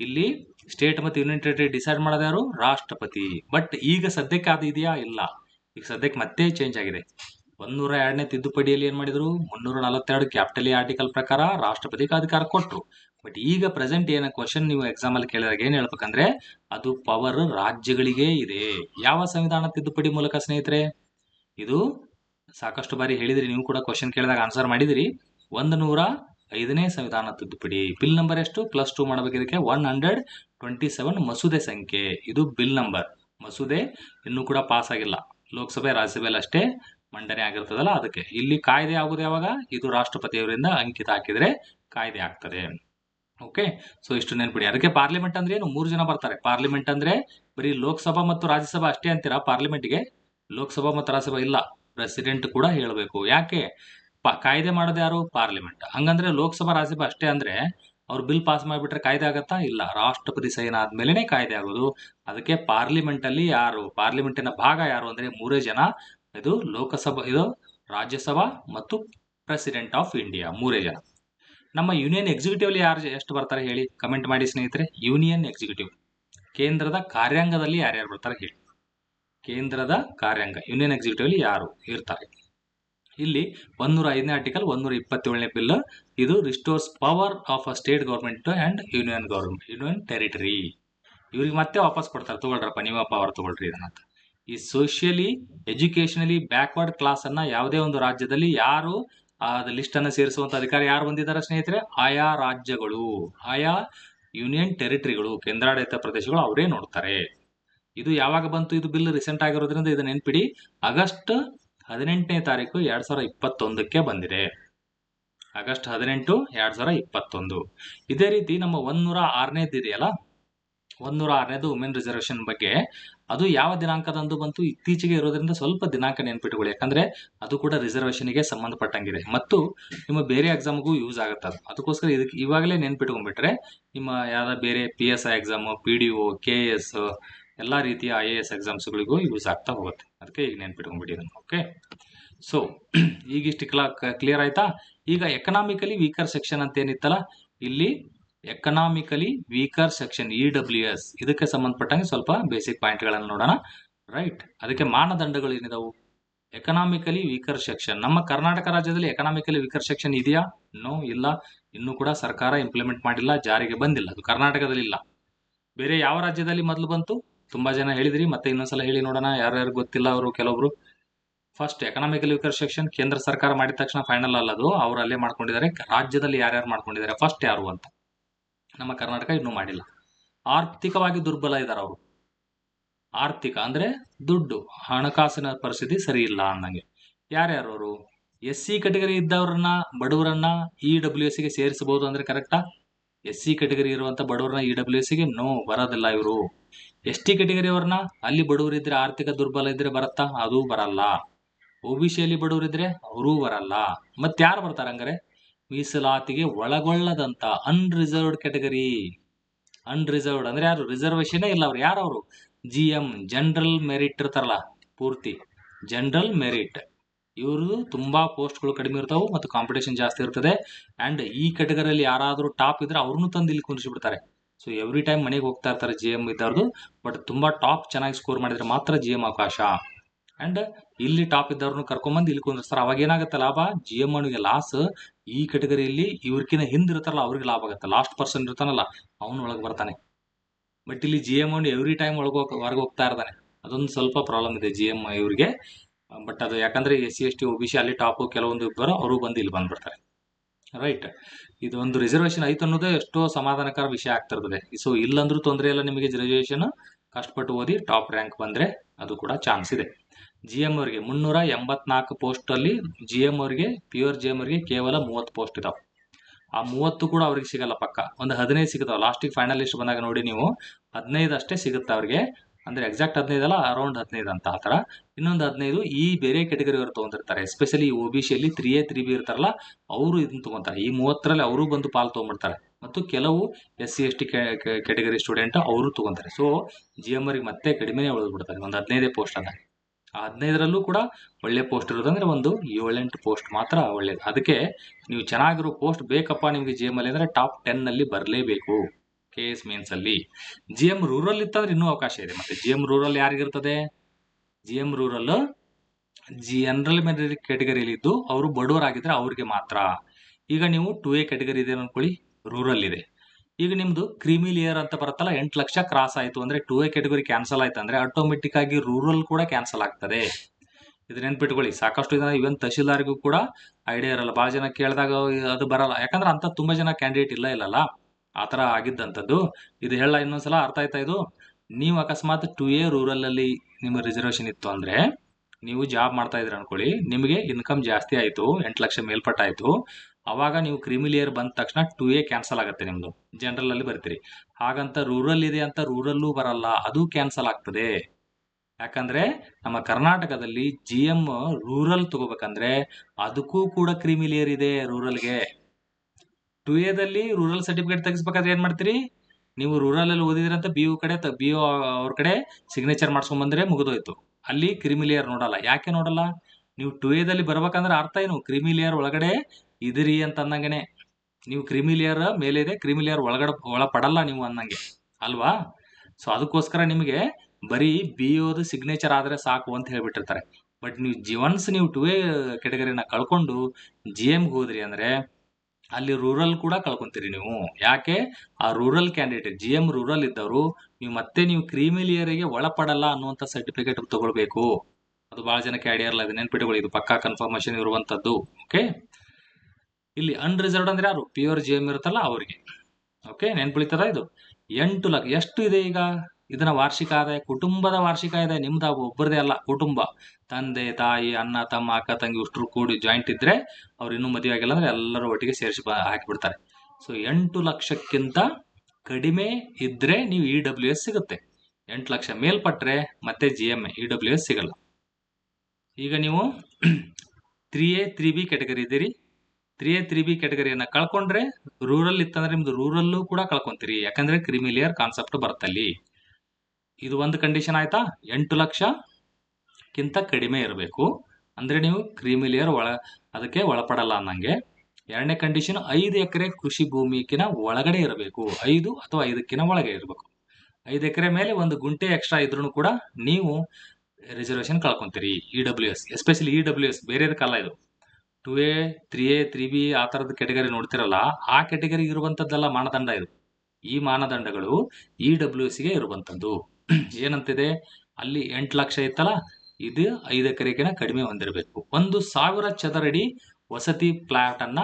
ಇಲ್ಲಿ ಸ್ಟೇಟ್ ಮತ್ತು ಯೂನಿಯನ್ ಟೆರಿಟರಿ ಡಿಸೈಡ್ ಮಾಡೋದು ಯಾರು? ರಾಷ್ಟ್ರಪತಿ. ಬಟ್ ಈಗ ಸದ್ಯಕ್ಕೆ ಅದು ಇದೆಯಾ? ಇಲ್ಲ. ಈಗ ಸದ್ಯಕ್ಕೆ ಮತ್ತೆ ಚೇಂಜ್ ಆಗಿದೆ. ಒಂದೂರ ಎರಡನೇ ತಿದ್ದುಪಡಿಯಲ್ಲಿ ಏನ್ ಮಾಡಿದ್ರು? ಮುನ್ನೂರ ನಲವತ್ತೆರಡು ಕ್ಯಾಪಿಟಲ್ ಆರ್ಟಿಕಲ್ ಪ್ರಕಾರ ರಾಷ್ಟ್ರಪತಿಗೆ ಅಧಿಕಾರ ಕೊಟ್ಟರು ಬಟ್ ಈಗ ಪ್ರೆಸೆಂಟ್ ಏನ ಕ್ವಶನ್ ನೀವು ಎಕ್ಸಾಮ್ ಅಲ್ಲಿ ಕೇಳಿದಾಗ ಏನ್ ಹೇಳ್ಬೇಕಂದ್ರೆ, ಅದು ಪವರ್ ರಾಜ್ಯಗಳಿಗೆ ಇದೆ. ಯಾವ ಸಂವಿಧಾನ ತಿದ್ದುಪಡಿ ಮೂಲಕ ಸ್ನೇಹಿತರೆ? ಇದು ಸಾಕಷ್ಟು ಬಾರಿ ಹೇಳಿದ್ರಿ, ನೀವು ಕೂಡ ಕ್ವಶನ್ ಕೇಳಿದಾಗ ಆನ್ಸರ್ ಮಾಡಿದಿರಿ. ಒಂದು ನೂರ ಐದನೇ ಸಂವಿಧಾನ ತಿದ್ದುಪಡಿ. ಬಿಲ್ ನಂಬರ್ ಎಷ್ಟು? ಪ್ಲಸ್ ಟೂ ಇದಕ್ಕೆ. ಒನ್ ಹಂಡ್ರೆಡ್ ಟ್ವೆಂಟಿ ಸೆವೆನ್ ಮಸೂದೆ ಸಂಖ್ಯೆ. ಇದು ಬಿಲ್ ನಂಬರ್ ಮಸೂದೆ ಇನ್ನೂ ಕೂಡ ಪಾಸ್ ಆಗಿಲ್ಲ. ಲೋಕಸಭೆ, ರಾಜ್ಯಸಭೆಯಲ್ಲಿ ಅಷ್ಟೇ ಮಂಡನೆ ಆಗಿರ್ತದಲ್ಲ, ಅದಕ್ಕೆ. ಇಲ್ಲಿ ಕಾಯ್ದೆ ಆಗುದು ಯಾವಾಗ? ಇದು ರಾಷ್ಟ್ರಪತಿಯವರಿಂದ ಅಂಕಿತ ಹಾಕಿದ್ರೆ ಕಾಯ್ದೆ ಆಗ್ತದೆ. ಓಕೆ ಸೊ ಇಷ್ಟು ನೆನ್ಪಿಡಿ. ಅದಕ್ಕೆ ಪಾರ್ಲಿಮೆಂಟ್ ಅಂದ್ರೆ ಏನು? ಮೂರು ಜನ ಬರ್ತಾರೆ. ಪಾರ್ಲಿಮೆಂಟ್ ಅಂದ್ರೆ ಬರೀ ಲೋಕಸಭಾ ಮತ್ತು ರಾಜ್ಯಸಭಾ ಅಷ್ಟೇ ಅಂತೀರಾ? ಪಾರ್ಲಿಮೆಂಟ್ಗೆ ಲೋಕಸಭಾ ಮತ್ತು ರಾಜ್ಯಸಭಾ ಇಲ್ಲ. ಪ್ರೆಸಿಡೆಂಟ್ ಕೂಡ ಹೇಳಬೇಕು. ಯಾಕೆ? ಕಾಯ್ದೆ ಮಾಡೋದು ಯಾರು? ಪಾರ್ಲಿಮೆಂಟ್ ಹಂಗಂದ್ರೆ ಲೋಕಸಭಾ, ರಾಜ್ಯಸಭಾ ಅಷ್ಟೇ ಅಂದ್ರೆ ಅವ್ರು ಬಿಲ್ ಪಾಸ್ ಮಾಡಿಬಿಟ್ರೆ ಕಾಯ್ದೆ ಆಗತ್ತಾ? ಇಲ್ಲ. ರಾಷ್ಟ್ರಪತಿ ಸೈನ್ ಆದ್ಮೇಲೆ ಕಾಯ್ದೆ ಆಗೋದು. ಅದಕ್ಕೆ ಪಾರ್ಲಿಮೆಂಟ್ ಅಲ್ಲಿ ಯಾರು? ಪಾರ್ಲಿಮೆಂಟಿನ ಭಾಗ ಯಾರು ಅಂದ್ರೆ ಮೂರೇ ಜನ. ಇದು ಲೋಕಸಭಾ, ಇದು ರಾಜ್ಯಸಭಾ ಮತ್ತು ಪ್ರೆಸಿಡೆಂಟ್ ಆಫ್ ಇಂಡಿಯಾ ಮೂರೇ ಜನ. ನಮ್ಮ ಯೂನಿಯನ್ ಎಕ್ಸಿಕ್ಯೂಟಿವ್ ಯಾರು ಎಷ್ಟು ಬರ್ತಾರೆ ಹೇಳಿ ಕಮೆಂಟ್ ಮಾಡಿ ಸ್ನೇಹಿತರೆ. Union executive. ಕೇಂದ್ರದ ಕಾರ್ಯಾಂಗದಲ್ಲಿ ಯಾರ್ಯಾರು ಬರ್ತಾರೆ ಹೇಳಿ. ಕೇಂದ್ರದ ಕಾರ್ಯಾಂಗ, ಯೂನಿಯನ್ ಎಕ್ಸಿಕ್ಯೂಟಿವ್ ಯಾರು ಇರ್ತಾರೆ? ಇಲ್ಲಿ ಒಂದೂರ ಐದನೇ ಆರ್ಟಿಕಲ್ ಒಂದೂರ ಇಪ್ಪತ್ತೇಳನೇ ಬಿಲ್ ಇದು restores power of a state government and union government union territory ಇವ್ರಿಗೆ ಮತ್ತೆ ವಾಪಸ್ ಕೊಡ್ತಾರೆ. ತಗೊಳ್ರಪ್ಪ, ನೀವ ಪವರ್ ತಗೊಳ್ರಿ ಇದನ್ನ ಈ ಸೋಷಿಯಲಿ ಎಜುಕೇಶನಲಿ ಬ್ಯಾಕ್ವರ್ಡ್ ಕ್ಲಾಸ್ ಅನ್ನ ಯಾವುದೇ ಒಂದು ರಾಜ್ಯದಲ್ಲಿ ಯಾರು ಆ ಲಿಸ್ಟ್ ಅನ್ನ ಸೇರಿಸುವಂತ ಅಧಿಕಾರ ಯಾರು ಬಂದಿದ್ದಾರೆ ಸ್ನೇಹಿತರೆ? ಆಯಾ ರಾಜ್ಯಗಳು, ಆಯಾ ಯೂನಿಯನ್ ಟೆರಿಟರಿಗಳು, ಕೇಂದ್ರಾಡಳಿತ ಪ್ರದೇಶಗಳು ಅವರೇ ನೋಡ್ತಾರೆ. ಇದು ಯಾವಾಗ ಬಂತು? ಇದು ಬಿಲ್ ರೀಸೆಂಟ್ ಆಗಿರೋದ್ರಿಂದ ಇದು ನೆನ್ಪಿಡಿ. ಆಗಸ್ಟ್ ಹದಿನೆಂಟನೇ ತಾರೀಕು ಎರಡ್ ಸಾವಿರದ ಇಪ್ಪತ್ತೊಂದಕ್ಕೆ ಬಂದಿದೆ. ಆಗಸ್ಟ್ ಹದಿನೆಂಟು ಎರಡ್ ಸಾವಿರದ ಇಪ್ಪತ್ತೊಂದು. ಇದೇ ರೀತಿ ನಮ್ಮ ಒಂದೂರ ಆರನೇದು ಇದೆಯಲ್ಲ ಒಂದೂರ ಆರನೇದು ವುಮೆನ್ ರಿಸರ್ವೇಶನ್ ಬಗ್ಗೆ ಅದು ಯಾವ ದಿನಾಂಕದಂದು ಬಂತು ಇತ್ತೀಚೆಗೆ ಇರೋದ್ರಿಂದ ಸ್ವಲ್ಪ ದಿನಾಂಕ ನೆನ್ಪಿಟ್ಕೊಳ್ಳಿ ಯಾಕಂದ್ರೆ ಅದು ಕೂಡ ರಿಸರ್ವೇಷನ್ಗೆ ಸಂಬಂಧಪಟ್ಟಂಗಿದೆ. ಮತ್ತು ನಿಮ್ಮ ಬೇರೆ ಎಕ್ಸಾಮ್ಗೂ ಯೂಸ್ ಆಗುತ್ತೆ ಅದು. ಅದಕ್ಕೋಸ್ಕರ ಇದಕ್ಕೆ ಇವಾಗಲೇ ನೆನ್ಪಿಟ್ಕೊಂಡ್ಬಿಟ್ರೆ ನಿಮ್ಮ ಯಾವ್ದಾರ ಬೇರೆ P S I exam P D O K S ಎಲ್ಲ ರೀತಿಯ ಐ ಎ ಎಸ್ ಎಕ್ಸಾಮ್ಸ್ಗಳಿಗೂ ಯೂಸ್ ಆಗ್ತಾ ಹೋಗುತ್ತೆ. ಅದಕ್ಕೆ ಈಗ ನೆನ್ಪಿಟ್ಕೊಂಡ್ಬಿಡಿ ಓಕೆ ಸೊ (clears throat) ಈಗ ಕ್ಲಾ ಕ್ಲಿಯರ್ ಆಯ್ತಾ? ಈಗ ಎಕನಾಮಿಕಲಿ ವೀಕರ್ ಸೆಕ್ಷನ್ ಅಂತ ಏನಿತ್ತಲ್ಲ, ಇಲ್ಲಿ economically weaker section E W S ಇದಕ್ಕೆ ಸಂಬಂಧಪಟ್ಟಂಗೆ ಸ್ವಲ್ಪ ಬೇಸಿಕ್ ಪಾಯಿಂಟ್ಗಳನ್ನು ನೋಡೋಣ. ರೈಟ್ ಅದಕ್ಕೆ ಮಾನದಂಡಗಳು ಏನಿದಾವು? ಎಕನಾಮಿಕಲಿ ವೀಕರ್ ಸೆಕ್ಷನ್ ನಮ್ಮ ಕರ್ನಾಟಕ ರಾಜ್ಯದಲ್ಲಿ ಎಕನಾಮಿಕಲಿ ವೀಕರ್ ಸೆಕ್ಷನ್ ಇದೆಯಾ? ನೋ ಇಲ್ಲ. ಇನ್ನೂ ಕೂಡ ಸರ್ಕಾರ ಇಂಪ್ಲಿಮೆಂಟ್ ಮಾಡಿಲ್ಲ, ಜಾರಿಗೆ ಬಂದಿಲ್ಲ. ಅದು ಕರ್ನಾಟಕದಲ್ಲಿ ಇಲ್ಲ. ಬೇರೆ ಯಾವ ರಾಜ್ಯದಲ್ಲಿ ಮೊದಲು ಬಂತು? ತುಂಬಾ ಜನ ಹೇಳಿದ್ರಿ, ಮತ್ತೆ ಇನ್ನೊಂದ್ಸಲ ಹೇಳಿ ನೋಡೋಣ. ಯಾರ್ಯಾರು ಗೊತ್ತಿಲ್ಲ ಅವರು ಕೆಲವೊಬ್ರು ಫಸ್ಟ್ ಎಕನಾಮಿಕಲ್ ವೀಕರ್ ಸೆಕ್ಷನ್ ಕೇಂದ್ರ ಸರ್ಕಾರ ಮಾಡಿದ ತಕ್ಷಣ ಫೈನಲ್ ಅಲ್ಲ ಅದು. ಅವ್ರು ಅಲ್ಲೇ ಮಾಡ್ಕೊಂಡಿದ್ದಾರೆ. ರಾಜ್ಯದಲ್ಲಿ ಯಾರ್ಯಾರು ಮಾಡ್ಕೊಂಡಿದ್ದಾರೆ? ಫಸ್ಟ್ ಯಾರು ಅಂತ. ನಮ್ಮ ಕರ್ನಾಟಕ ಇನ್ನೂ ಮಾಡಿಲ್ಲ. ಆರ್ಥಿಕವಾಗಿ ದುರ್ಬಲ ಇದ್ದಾರೆ ಅವರು. ಆರ್ಥಿಕ ಅಂದ್ರೆ ದುಡ್ಡು, ಹಣಕಾಸಿನ ಪರಿಸ್ಥಿತಿ ಸರಿ ಇಲ್ಲ ಯಾರ್ಯಾರು ಅವರು? ಎಸ್ ಸಿ ಕೆಟಗರಿ ಇದ್ದವ್ರನ್ನ, ಬಡವರನ್ನ ಇ ಡಬ್ಲ್ಯೂ ಎಸ್ಗೆ ಸೇರಿಸಬಹುದು ಅಂದ್ರೆ ಕರೆಕ್ಟಾ ಎಸ್ ಸಿ ಕೆಟಗರಿ ಇರುವಂತ ಬಡವರನ್ನ ಇ ಡಬ್ಲ್ಯೂ ಎಸ್ಗೆ ನೋ ಬರೋದಿಲ್ಲ ಇವರು. ಎಸ್ ಟಿ ಕೆಟಗರಿ ಅವ್ರನ್ನ, ಅಲ್ಲಿ ಬಡವರು ಇದ್ರೆ ಆರ್ಥಿಕ ದುರ್ಬಲ ಇದ್ರೆ ಬರತ್ತಾ? ಅದು ಬರಲ್ಲ. ಒ ಬಿ ಸಿಯಲ್ಲಿ ಬಡವರಿದ್ರೆ ಅವರೂ ಬರಲ್ಲ. ಮತ್ತೆ ಯಾರು ಬರ್ತಾರೆ ಹಂಗಾರೆ? ಮೀಸಲಾತಿಗೆ ಒಳಗೊಳ್ಳದಂತ ಅನ್ರಿಸರ್ವ್ಡ್ ಕೆಟಗರಿ ಅನ್ರಿಸರ್ವ್ಡ್ ಅಂದ್ರೆ ಯಾರು? ರಿಸರ್ವೇಶನ್ ಇಲ್ಲ ಅವ್ರು. ಯಾರು ಅವರು? ಜಿ ಎಂ ಜನರಲ್ ಮೆರಿಟ್ ಇರ್ತಾರಲ್ಲ, ಪೂರ್ತಿ. ಜನರಲ್ ಮೆರಿಟ್ ಇವ್ರದ್ದು ತುಂಬಾ ಪೋಸ್ಟ್ಗಳು ಕಡಿಮೆ ಇರ್ತಾವೆ ಮತ್ತು ಕಾಂಪಿಟೇಷನ್ ಜಾಸ್ತಿ ಇರ್ತದೆ. ಆ್ಯಂಡ್ ಈ ಕೆಟಗರಿಯಲ್ಲಿ ಯಾರಾದರೂ ಟಾಪ್ ಇದ್ರೆ ಅವ್ರನ್ನೂ ತಂದು ಇಲ್ಲಿ ಕುಂದಿಸಿ ಬಿಡ್ತಾರೆ ಸೊ ಎವ್ರಿ ಟೈಮ್ ಮನೆಗೆ ಹೋಗ್ತಾ ಇರ್ತಾರೆ ಜಿ ಎಂ ಇದ್ದವ್ರದ್ದು ಬಟ್ ತುಂಬಾ ಟಾಪ್ ಚೆನ್ನಾಗಿ ಸ್ಕೋರ್ ಮಾಡಿದರೆ ಮಾತ್ರ ಜಿ ಎಂ ಅವಕಾಶ. ಅಂಡ್ ಇಲ್ಲಿ ಟಾಪ್ ಇದ್ದವ್ರನ್ನ ಕರ್ಕೊಂಬಂದು ಇಲ್ಲಿ ಕುಂದಿರ್ತಾರೆ ಅವಾಗ ಏನಾಗುತ್ತೆ ಲಾಭ? ಜಿ ಎಂ ಅವನಿಗೆ ಲಾಸ್ ಈ ಕೆಟಗರಿಯಲ್ಲಿ ಇವ್ರಕಿನ ಹಿಂದಿರ್ತಾರಲ್ಲ ಅವ್ರಿಗೆ ಲಾಭ ಆಗುತ್ತೆ. ಲಾಸ್ಟ್ ಪರ್ಸನ್ ಇರ್ತಾನಲ್ಲ, ಅವನು ಒಳಗೆ ಬರ್ತಾನೆ. ಬಟ್ ಇಲ್ಲಿ ಜಿ ಎಂ ಅವನು ಎವ್ರಿ ಟೈಮ್ ಒಳಗೆ ಹೊರಗೆ ಹೋಗ್ತಾ ಇರ್ತಾನೆ. ಅದೊಂದು ಸ್ವಲ್ಪ ಪ್ರಾಬ್ಲಮ್ ಇದೆ ಜಿ ಎಂ ಇವ್ರಿಗೆ. ಬಟ್ ಅದು ಯಾಕಂದ್ರೆ S C, S T O B, C ಅಲ್ಲಿ ಟಾಪ್ ಕೆಲವೊಂದು ಇಬ್ಬರು, ಅವರು ಬಂದು ಇಲ್ಲಿ ಬಂದ್ಬಿಡ್ತಾರೆ. ರೈಟ್ ಇದು ಒಂದು ರಿಸರ್ವೇಶನ್ ಐತೆ ಅನ್ನೋದು ಎಷ್ಟೋ ಸಮಾಧಾನಕರ ವಿಷಯ ಆಗ್ತಿರ್ತದೆ ಸೊ ಇಲ್ಲಂದ್ರೂ ತೊಂದರೆ ಇಲ್ಲ ನಿಮಗೆ ರಿಸರ್ವೇಶನ್ ಕಷ್ಟಪಟ್ಟು ಓದಿ ಟಾಪ್ ರ್ಯಾಂಕ್ ಬಂದ್ರೆ ಅದು ಕೂಡ ಚಾನ್ಸ್ ಇದೆ. ಜಿ ಎಂ ಅವರಿಗೆ ಮುನ್ನೂರ ಎಂಬತ್ನಾಲ್ಕು ಪೋಸ್ಟ್ ಅಲ್ಲಿ ಜಿ ಎಂ ಅವರಿಗೆ ಪ್ಯೂರ್ ಜಿ ಎಂ ಅವ್ರಿಗೆ ಕೇವಲ ಮೂವತ್ತು ಪೋಸ್ಟ್ ಇದಾವೆ. ಆ ಮೂವತ್ತು ಕೂಡ ಅವ್ರಿಗೆ ಸಿಗಲ್ಲ ಪಕ್ಕ. ಒಂದು ಹದಿನೈದು ಸಿಗ್ತಾವೆ ಲಾಸ್ಟಿಗೆ ಫೈನಲ್ ಲಿಸ್ಟ್ ಬಂದಾಗ ನೋಡಿ ನೀವು. ಹದಿನೈದು ಅಷ್ಟೇ ಸಿಗುತ್ತೆ ಅವ್ರಿಗೆ. ಅಂದ್ರೆ ಎಕ್ಸಾಕ್ಟ್ ಹದಿನೈದು ಅಲ್ಲ ಅರೌಂಡ್ ಹದಿನೈದು ಅಂತ ಆ ಥರ. ಇನ್ನೊಂದು ಹದಿನೈದು ಈ ಬೇರೆ ಕೆಟಗರಿ ಅವರು ತಗೊಂಡಿರ್ತಾರೆ. ಎಸ್ಪೆಷಲಿ ಒ ಬಿ ಸಿಯಲ್ಲಿ ತ್ರೀ ಎ ತ್ರೀ ಬಿ ಇರ್ತಾರಲ್ಲ, ಅವರು ಇದನ್ನ ತಗೊಂತಾರೆ. ಈ ಮೂವತ್ತರಲ್ಲಿ ಅವರು ಬಂದು ಪಾಲು ತೊಗೊಂಡ್ಬಿಡ್ತಾರೆ. ಮತ್ತು ಕೆಲವು S C S T category student ಅವರು ತಗೊಂತಾರೆ. ಸೊ ಜಿ ಎಂ ಅವರಿಗೆ ಮತ್ತೆ ಕಡಿಮೆನೇ ಉಳಿದ್ಬಿಡ್ತಾರೆ ಒಂದು ಹದಿನೈದೇ ಪೋಸ್ಟ್ ಆ ಹದಿನೈದರಲ್ಲೂ ಕೂಡ ಒಳ್ಳೆ ಪೋಸ್ಟ್ ಇರೋದಂದ್ರೆ ಒಂದು ಏಳೆಂಟು ಪೋಸ್ಟ್ ಮಾತ್ರ ಒಳ್ಳೇದು. ಅದಕ್ಕೆ ನೀವು ಚೆನ್ನಾಗಿರೋ ಪೋಸ್ಟ್ ಬೇಕಪ್ಪ ನಿಮಗೆ ಜಿ ಎಂ ಅಲ್ಲಿ ಅಂದ್ರೆ ಟಾಪ್ ಟೆನ್ನಲ್ಲಿ ಬರಲೇಬೇಕು ಕೆ ಎಸ್ ಮೀನ್ಸಲ್ಲಿ ಜಿ ಎಂ ರೂರಲ್ ಇತ್ತಂದ್ರೆ ಇನ್ನೂ ಅವಕಾಶ ಇದೆ. ಮತ್ತೆ G M rural ಯಾರಿಗಿರ್ತದೆ? G M rural general merit ಕ್ಯಾಟಗರಿಲಿ ಇದ್ದು ಅವರು ಬಡವರಾಗಿದ್ರೆ ಅವ್ರಿಗೆ ಮಾತ್ರ. ಈಗ ನೀವು ಟು ಎ ಕ್ಯಾಟಗರಿ ಇದೆ ಅನ್ಕೊಳ್ಳಿ ರೂರಲ್ ಇದೆ. ಈಗ ನಿಮ್ದು ಕ್ರೀಮಿ ಲೇಯರ್ ಅಂತ ಬರುತ್ತಲ್ಲ, ಎಂಟು ಲಕ್ಷ ಕ್ರಾಸ್ ಆಯಿತು ಅಂದ್ರೆ ಟು ಎ ಕೆಟಗರಿ ಕ್ಯಾನ್ಸಲ್ ಆಯ್ತು ಅಂದ್ರೆ ಆಟೋಮೆಟಿಕ್ ಆಗಿ ರೂರಲ್ ಕೂಡ ಕ್ಯಾನ್ಸಲ್ ಆಗ್ತದೆ. ಇದು ನೆನ್ಪಿಟ್ಕೊಳ್ಳಿ, ಸಾಕಷ್ಟು ಜನ ಇವನ್ ತಹಶೀಲ್ದಾರಿಗೂ ಕೂಡ ಐಡಿಯಾ ಇರಲ್ಲ. ಬಹಳ ಜನ ಕೇಳಿದಾಗ ಅದು ಬರಲ್ಲ. ಯಾಕಂದ್ರೆ ಅಂತ ತುಂಬಾ ಜನ ಕ್ಯಾಂಡಿಡೇಟ್ ಇಲ್ಲ, ಇಲ್ಲಲ್ಲ? ಆ ಥರ ಆಗಿದ್ದಂಥದ್ದು. ಇದು ಹೇಳ ಇನ್ನೊಂದ್ಸಲ ಅರ್ಥ ಆಯ್ತಾ ಇದು? ನೀವು ಅಕಸ್ಮಾತ್ ಟು ಎ ರೂರಲ್ ಅಲ್ಲಿ ನಿಮ್ಮ ರಿಸರ್ವೇಶನ್ ಇತ್ತು ಅಂದ್ರೆ ನೀವು ಜಾಬ್ ಮಾಡ್ತಾ ಇದ್ರಿ ಅನ್ಕೊಳ್ಳಿ, ನಿಮಗೆ ಇನ್ಕಮ್ ಜಾಸ್ತಿ ಆಯ್ತು, ಎಂಟು ಲಕ್ಷ ಮೇಲ್ಪಟ್ಟ ಆಯ್ತು ಅವಾಗ ನೀವು ಕ್ರಿಮಿಲಿಯರ್ ಬಂದ ತಕ್ಷಣ ಟು ಎ ಕ್ಯಾನ್ಸಲ್ ಆಗುತ್ತೆ ನಿಮ್ಮದು ಜನರಲ್ ಅಲ್ಲಿ ಬರ್ತೀರಿ. ಹಾಗಂತ ರೂರಲ್ ಇದೆ ಅಂತ ರೂರಲ್ಲೂ ಬರಲ್ಲ. ಅದು ಕ್ಯಾನ್ಸಲ್ ಆಗ್ತದೆ. ಯಾಕಂದ್ರೆ ನಮ್ಮ ಕರ್ನಾಟಕದಲ್ಲಿ ಜಿ ಎಂ ರೂರಲ್ ತಗೋಬೇಕಂದ್ರೆ ಅದಕ್ಕೂ ಕೂಡ ಕ್ರಿಮಿಲಿಯರ್ ಇದೆ ರೂರಲ್ಗೆ ಟು ಎದಲ್ಲಿ ರೂರಲ್ ಸರ್ಟಿಫಿಕೇಟ್ ತೆಗಿಸ್ಬೇಕಾದ್ರೆ ಏನು ಮಾಡ್ತೀರಿ? ನೀವು ರೂರಲ್ ಅಲ್ಲಿ ಓದಿದ್ರಂತ ಬಿ ಯು ಕಡೆ ಬಿ ಯು ಅವ್ರ ಕಡೆ ಸಿಗ್ನೇಚರ್ ಮಾಡ್ಸ್ಕೊಂಡ್ ಬಂದ್ರೆ ಮುಗಿದೋಯ್ತು. ಅಲ್ಲಿ ಕ್ರಿಮಿಲಿಯರ್ ನೋಡಲ್ಲ. ಯಾಕೆ ನೋಡಲ್ಲ? ನೀವು ಟು ಎದಲ್ಲಿ ಬರ್ಬೇಕಂದ್ರೆ ಅರ್ಥ ಏನು? ಕ್ರಿಮಿಲಿಯರ್ ಒಳಗಡೆ ಇದಿರಿ ಅಂತ ಅಂದಂಗೆ ನೀವು ಕ್ರಿಮಿಲಿಯರ್ ಮೇಲೆ ಇದೆ ಕ್ರಿಮಿಲಿಯರ್ ಒಳಗಡೆ ಒಳ ಪಡಲ್ಲ ನೀವು ಅಂದಂಗೆ ಅಲ್ವಾ? ಸೊ ಅದಕ್ಕೋಸ್ಕರ ನಿಮಗೆ ಬರೀ ಬಿ ಓದು ಸಿಗ್ನೇಚರ್ ಆದರೆ ಸಾಕು ಅಂತ ಹೇಳಿಬಿಟ್ಟಿರ್ತಾರೆ. ಬಟ್ ನೀವು ಜೀವನ್ಸ್ ನೀವು ಟು ಎ ಕೆಟಗರಿನ ಕಳ್ಕೊಂಡು ಜಿ ಎಮ್ಗೆ ಹೋದ್ರಿ ಅಂದರೆ ಅಲ್ಲಿ ರೂರಲ್ ಕೂಡ ಕಳ್ಕೊಂತೀರಿ ನೀವು. ಯಾಕೆ? ಆ rural candidate G M rural ಇದ್ದವರು, ನೀವು ಮತ್ತೆ ನೀವು ಕ್ರೀಮಿಲಿಯರಿಗೆ ಒಳಪಡಲ್ಲ ಅನ್ನುವಂಥ ಸರ್ಟಿಫಿಕೇಟ್ ತಗೊಳ್ಬೇಕು. ಅದು ಭಾಳ ಜನಕ್ಕೆ ಐಡಿಯಾ ಇರಲ್ಲ ಅದು ನೆನ್ಪಿಟ್ಕೊಳ್ಳಿ ಇದು ಪಕ್ಕಾ ಕನ್ಫರ್ಮೇಶನ್ ಇರುವಂಥದ್ದು ಓಕೆ ಇಲ್ಲಿ ಅನ್ರಿಸರ್ವ್ಡ್ ಅಂದ್ರೆ ಯಾರು? ಪ್ಯೂರ್ ಜಿ ಎಂ ಇರುತ್ತಲ್ಲ ಅವರಿಗೆ. ಓಕೆ ನೆನ್ಪಿಳಿತದ ಇದು? ಎಂಟು ಲಕ್ಷ, ಎಷ್ಟು ಇದೆ ಈಗ? ಇದನ್ನ ವಾರ್ಷಿಕ ಆದಾಯ, ಕುಟುಂಬದ ವಾರ್ಷಿಕ ಆದಾಯ, ನಿಮ್ದ ಒಬ್ಬರದೇ ಅಲ್ಲ, ಕುಟುಂಬ. ತಂದೆ, ತಾಯಿ, ಅಣ್ಣ, ತಮ್ಮ, ಅಕ್ಕ, ತಂಗಿ ಉಷ್ಟ್ರು ಕೂಡಿ ಜಾಯಿಂಟ್ ಇದ್ರೆ ಅವ್ರು ಇನ್ನೂ ಮದುವೆ ಆಗಿಲ್ಲ ಅಂದ್ರೆ ಎಲ್ಲರೂ ಒಟ್ಟಿಗೆ ಸೇರಿಸಿ ಹಾಕಿಬಿಡ್ತಾರೆ. ಸೊ ಎಂಟು ಲಕ್ಷಕ್ಕಿಂತ ಕಡಿಮೆ ಇದ್ರೆ ನೀವು ಇ ಡಬ್ಲ್ಯೂ ಎಸ್ ಸಿಗುತ್ತೆ. ಎಂಟು ಲಕ್ಷ ಮೇಲ್ಪಟ್ಟರೆ ಮತ್ತೆ G M E W S ಸಿಗಲ್ಲ. ಈಗ ನೀವು three A three B category ಇದ್ದೀರಿ. ತ್ರೀ ಎ ತ್ರೀ ಬಿ ಕ್ಯಾಟಗರಿಯನ್ನು ಕಳ್ಕೊಂಡ್ರೆ ರೂರಲ್ ಇತ್ತಂದ್ರೆ ನಿಮ್ದು ರೂರಲ್ಲೂ ಕೂಡ ಕಳ್ಕೊಂತೀರಿ. ಯಾಕಂದ್ರೆ ಕ್ರಿಮಿಲಿಯರ್ ಕಾನ್ಸೆಪ್ಟ್ ಬರ್ತಲ್ಲಿ ಇದು ಒಂದು ಕಂಡೀಷನ್ ಆಯ್ತಾ? ಎಂಟು ಲಕ್ಷಕ್ಕಿಂತ ಕಡಿಮೆ ಇರಬೇಕು. ಅಂದ್ರೆ ನೀವು ಕ್ರಿಮಿಲಿಯರ್ ಒಳ, ಅದಕ್ಕೆ ಒಳಪಡಲ್ಲ ಅನ್ನಂಗೆ. ಎರಡನೇ ಕಂಡೀಷನ್ ಐದು ಎಕರೆ ಕೃಷಿ ಭೂಮಿಕಿನ ಒಳಗಡೆ ಇರಬೇಕು. ಐದು ಅಥವಾ ಐದಕ್ಕಿನ ಒಳಗೆ ಇರಬೇಕು. ಐದು ಎಕರೆ ಮೇಲೆ ಒಂದು ಗುಂಟೆ ಎಕ್ಸ್ಟ್ರಾ ಇದ್ರೂ ಕೂಡ ನೀವು reservation ಕಳ್ಕೊಂತೀರಿ. E W S especially E W S ಬೇರೆದಕ್ಕಲ್ಲ ಇದು. Two A three A three B ಆ ಥರದ ಕೆಟಗರಿ ನೋಡ್ತಿರಲ್ಲ, ಆ ಕೆಟಗರಿ ಇರುವಂಥದ್ದೆಲ್ಲ ಮಾನದಂಡ ಇದು ಈ ಮಾನದಂಡಗಳು ಇ ಡಬ್ಲ್ಯೂ ಎಸ್ಗೆ ಇರುವಂಥದ್ದು (clears throat) ಏನಂತಿದೆ? ಅಲ್ಲಿ ಎಂಟು ಲಕ್ಷ ಇತ್ತಲ್ಲ, ಇದು ಐದು ಎಕರೆಗಿನ ಕಡಿಮೆ ಹೊಂದಿರಬೇಕು. ಒಂದು ಸಾವಿರ ಚದರಡಿ ವಸತಿ ಫ್ಲಾಟ್ ಅನ್ನ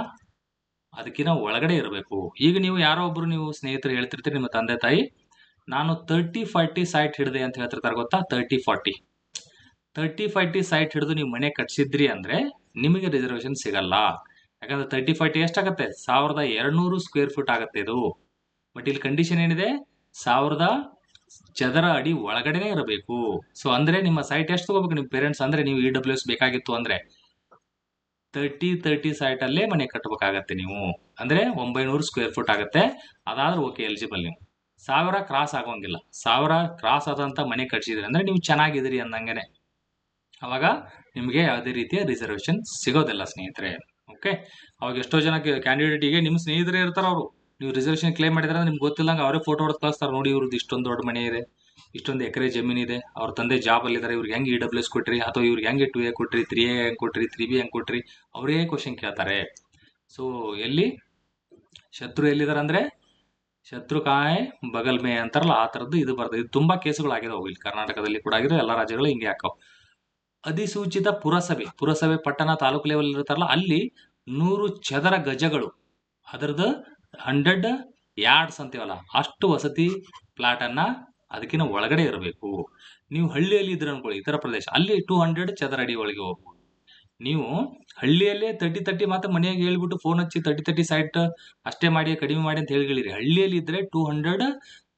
ಅದಕ್ಕಿಂತ ಒಳಗಡೆ ಇರಬೇಕು. ಈಗ ನೀವು ಯಾರೋ ಒಬ್ರು ನೀವು ಸ್ನೇಹಿತರು ಹೇಳ್ತಿರ್ತೀರಿ, ನಿಮ್ಮ ತಂದೆ, ತಾಯಿ, ನಾನು ತರ್ಟಿ ಫಾರ್ಟಿ ಸೈಟ್ ಹಿಡಿದೆ ಅಂತ ಹೇಳ್ತಿರ್ತಾರೆ ಗೊತ್ತಾ? Thirty forty thirty forty site ಹಿಡಿದು ನೀವು ಮನೆ ಕಟ್ಸಿದ್ರಿ ಅಂದ್ರೆ ನಿಮಗೆ ರಿಸರ್ವೇಶನ್ ಸಿಗಲ್ಲ. ಯಾಕಂದ್ರೆ ತರ್ಟಿ ಫಾರ್ಟಿ ಎಷ್ಟಾಗತ್ತೆ ಸಾವಿರದ ಎರಡುನೂರು ಸ್ಕ್ವೇರ್ ಫೀಟ್ ಆಗುತ್ತೆ ಇದು. ಬಟ್ ಇಲ್ಲಿ ಕಂಡೀಷನ್ ಏನಿದೆ? ಸಾವಿರದ ಚದರ ಅಡಿ ಒಳಗಡೆನೇ ಇರಬೇಕು. ಸೊ ಅಂದ್ರೆ ನಿಮ್ಮ ಸೈಟ್ ಎಷ್ಟು ತಗೋಬೇಕು? ನಿಮ್ಮ ಪೇರೆಂಟ್ಸ್ ಅಂದ್ರೆ ನೀವು ಇ ಡಬ್ಲ್ಯೂ ಎಸ್ ಬೇಕಾಗಿತ್ತು ಅಂದ್ರೆ ತರ್ಟಿ ತರ್ಟಿ ಸೈಟ್ ಅಲ್ಲೇ ಮನೆ ಕಟ್ಟಬೇಕಾಗತ್ತೆ ನೀವು. ಅಂದ್ರೆ ಒಂಬೈನೂರು ಸ್ಕ್ವೇರ್ ಫೀಟ್ ಆಗುತ್ತೆ. ಅದಾದ್ರೂ ಓಕೆ ಎಲಿಜಿಬಲ್ ನೀವು. ಸಾವಿರ ಕ್ರಾಸ್ ಆಗೋಂಗಿಲ್ಲ. ಸಾವಿರ ಕ್ರಾಸ್ ಆದಂತ ಮನೆ ಕಟ್ಸಿದ್ರಿ ಅಂದ್ರೆ ನೀವು ಚೆನ್ನಾಗಿದ್ದೀರಿ ಅಂದಂಗೆನೆ ಅವಾಗ ನಿಮಗೆ ಯಾವುದೇ ರೀತಿಯ ರಿಸರ್ವೇಷನ್ ಸಿಗೋದಿಲ್ಲ, ಸ್ನೇಹಿತರೆ. ಓಕೆ ಅವಾಗ ಎಷ್ಟೋ ಜನ ಕ್ಯಾಂಡಿಡೇಟಿಗೆ ನಿಮ್ಮ ಸ್ನೇಹಿತರೇ ಇರ್ತಾರೆ ಅವರು. ನೀವು ರಿಸರ್ವೇಷನ್ ಕ್ಲೇಮ್ ಮಾಡಿದ್ರೆ ನಿಮ್ಗೆ ಗೊತ್ತಿಲ್ಲಂಗೆ ಅವರೇ ಫೋಟೋ ಹೊಡೆದು ಕಳಿಸ್ತಾರೆ. ನೋಡಿ ಇವ್ರದ್ದು ಇಷ್ಟೊಂದು ದೊಡ್ಡ ಮನೆ ಇದೆ, ಇಷ್ಟೊಂದು ಎಕರೆ ಜಮೀನಿದೆ ಅವ್ರ ತಂದೆ ಜಾಬ್ ಅಲ್ಲಿದ್ದಾರೆ, ಇವ್ರಿಗೆ ಹೆಂಗೆ ಇ ಡಬ್ಲ್ಯೂ ಎಸ್ ಕೊಟ್ರಿ, ಅಥವಾ ಇವ್ರಿಗೆ ಹೆಂಗೆ ಟು ಎ ಕೊಟ್ರಿ ತ್ರೀ ಎ ಹೆಂಗೆ ಕೊಟ್ರಿ ತ್ರೀ ಬಿ ಹೆಂಗೆ ಕೊಟ್ರಿ, ಅವರೇ ಕ್ವಶನ್ ಕೇಳ್ತಾರೆ. ಸೊ ಎಲ್ಲಿ? ಶತ್ರು ಎಲ್ಲಿದ್ದಾರೆ ಅಂದರೆ, ಶತ್ರು ಕಾಯ್ ಬಗಲ್ಮೆ ಅಂತಾರಲ್ಲ, ಆ ಥರದ್ದು ಇದು ಬರ್ತದೆ ಇದು ತುಂಬ ಕೇಸುಗಳಾಗಿದೆ ಇಲ್ಲಿ ಕರ್ನಾಟಕದಲ್ಲಿ ಕೂಡ ಆಗಿದೆ ಎಲ್ಲ ರಾಜ್ಯಗಳು ಹಿಂಗೆ ಹಾಕವು ಅಧಿಸೂಚಿತ ಪುರಸಭೆ ಪುರಸಭೆ ಪಟ್ಟಣ ತಾಲೂಕು ಲೆವೆಲ್ ಇರ್ತಾರಲ್ಲ ಅಲ್ಲಿ ನೂರು ಚದರ ಗಜಗಳು, ಅದರದ್ದು ಹಂಡ್ರೆಡ್ ಯಾರ್ಡ್ಸ್ ಅಂತೀವಲ್ಲ, ಅಷ್ಟು ವಸತಿ ಪ್ಲಾಟನ್ನು ಅದಕ್ಕಿಂತ ಒಳಗಡೆ ಇರಬೇಕು. ನೀವು ಹಳ್ಳಿಯಲ್ಲಿ ಇದ್ರೆ ಅನ್ಕೊಳ್ಳಿ, ಇತರ ಪ್ರದೇಶ, ಅಲ್ಲಿ ಟೂ ಹಂಡ್ರೆಡ್ ಚದರ ಅಡಿ ಒಳಗೆ ಹೋಗ್ಬೋದು. ನೀವು ಹಳ್ಳಿಯಲ್ಲೇ ತರ್ಟಿ ತರ್ಟಿ ಮಾತ್ರ ಮನೆಯಾಗ ಹೇಳ್ಬಿಟ್ಟು ಫೋನ್ ಹಚ್ಚಿ ತರ್ಟಿ ತರ್ಟಿ ಸೈಟ್ ಅಷ್ಟೇ ಮಾಡಿ, ಕಡಿಮೆ ಮಾಡಿ ಅಂತ ಹೇಳಿಗಳಿರಿ. ಹಳ್ಳಿಯಲ್ಲಿ ಇದ್ರೆ two hundred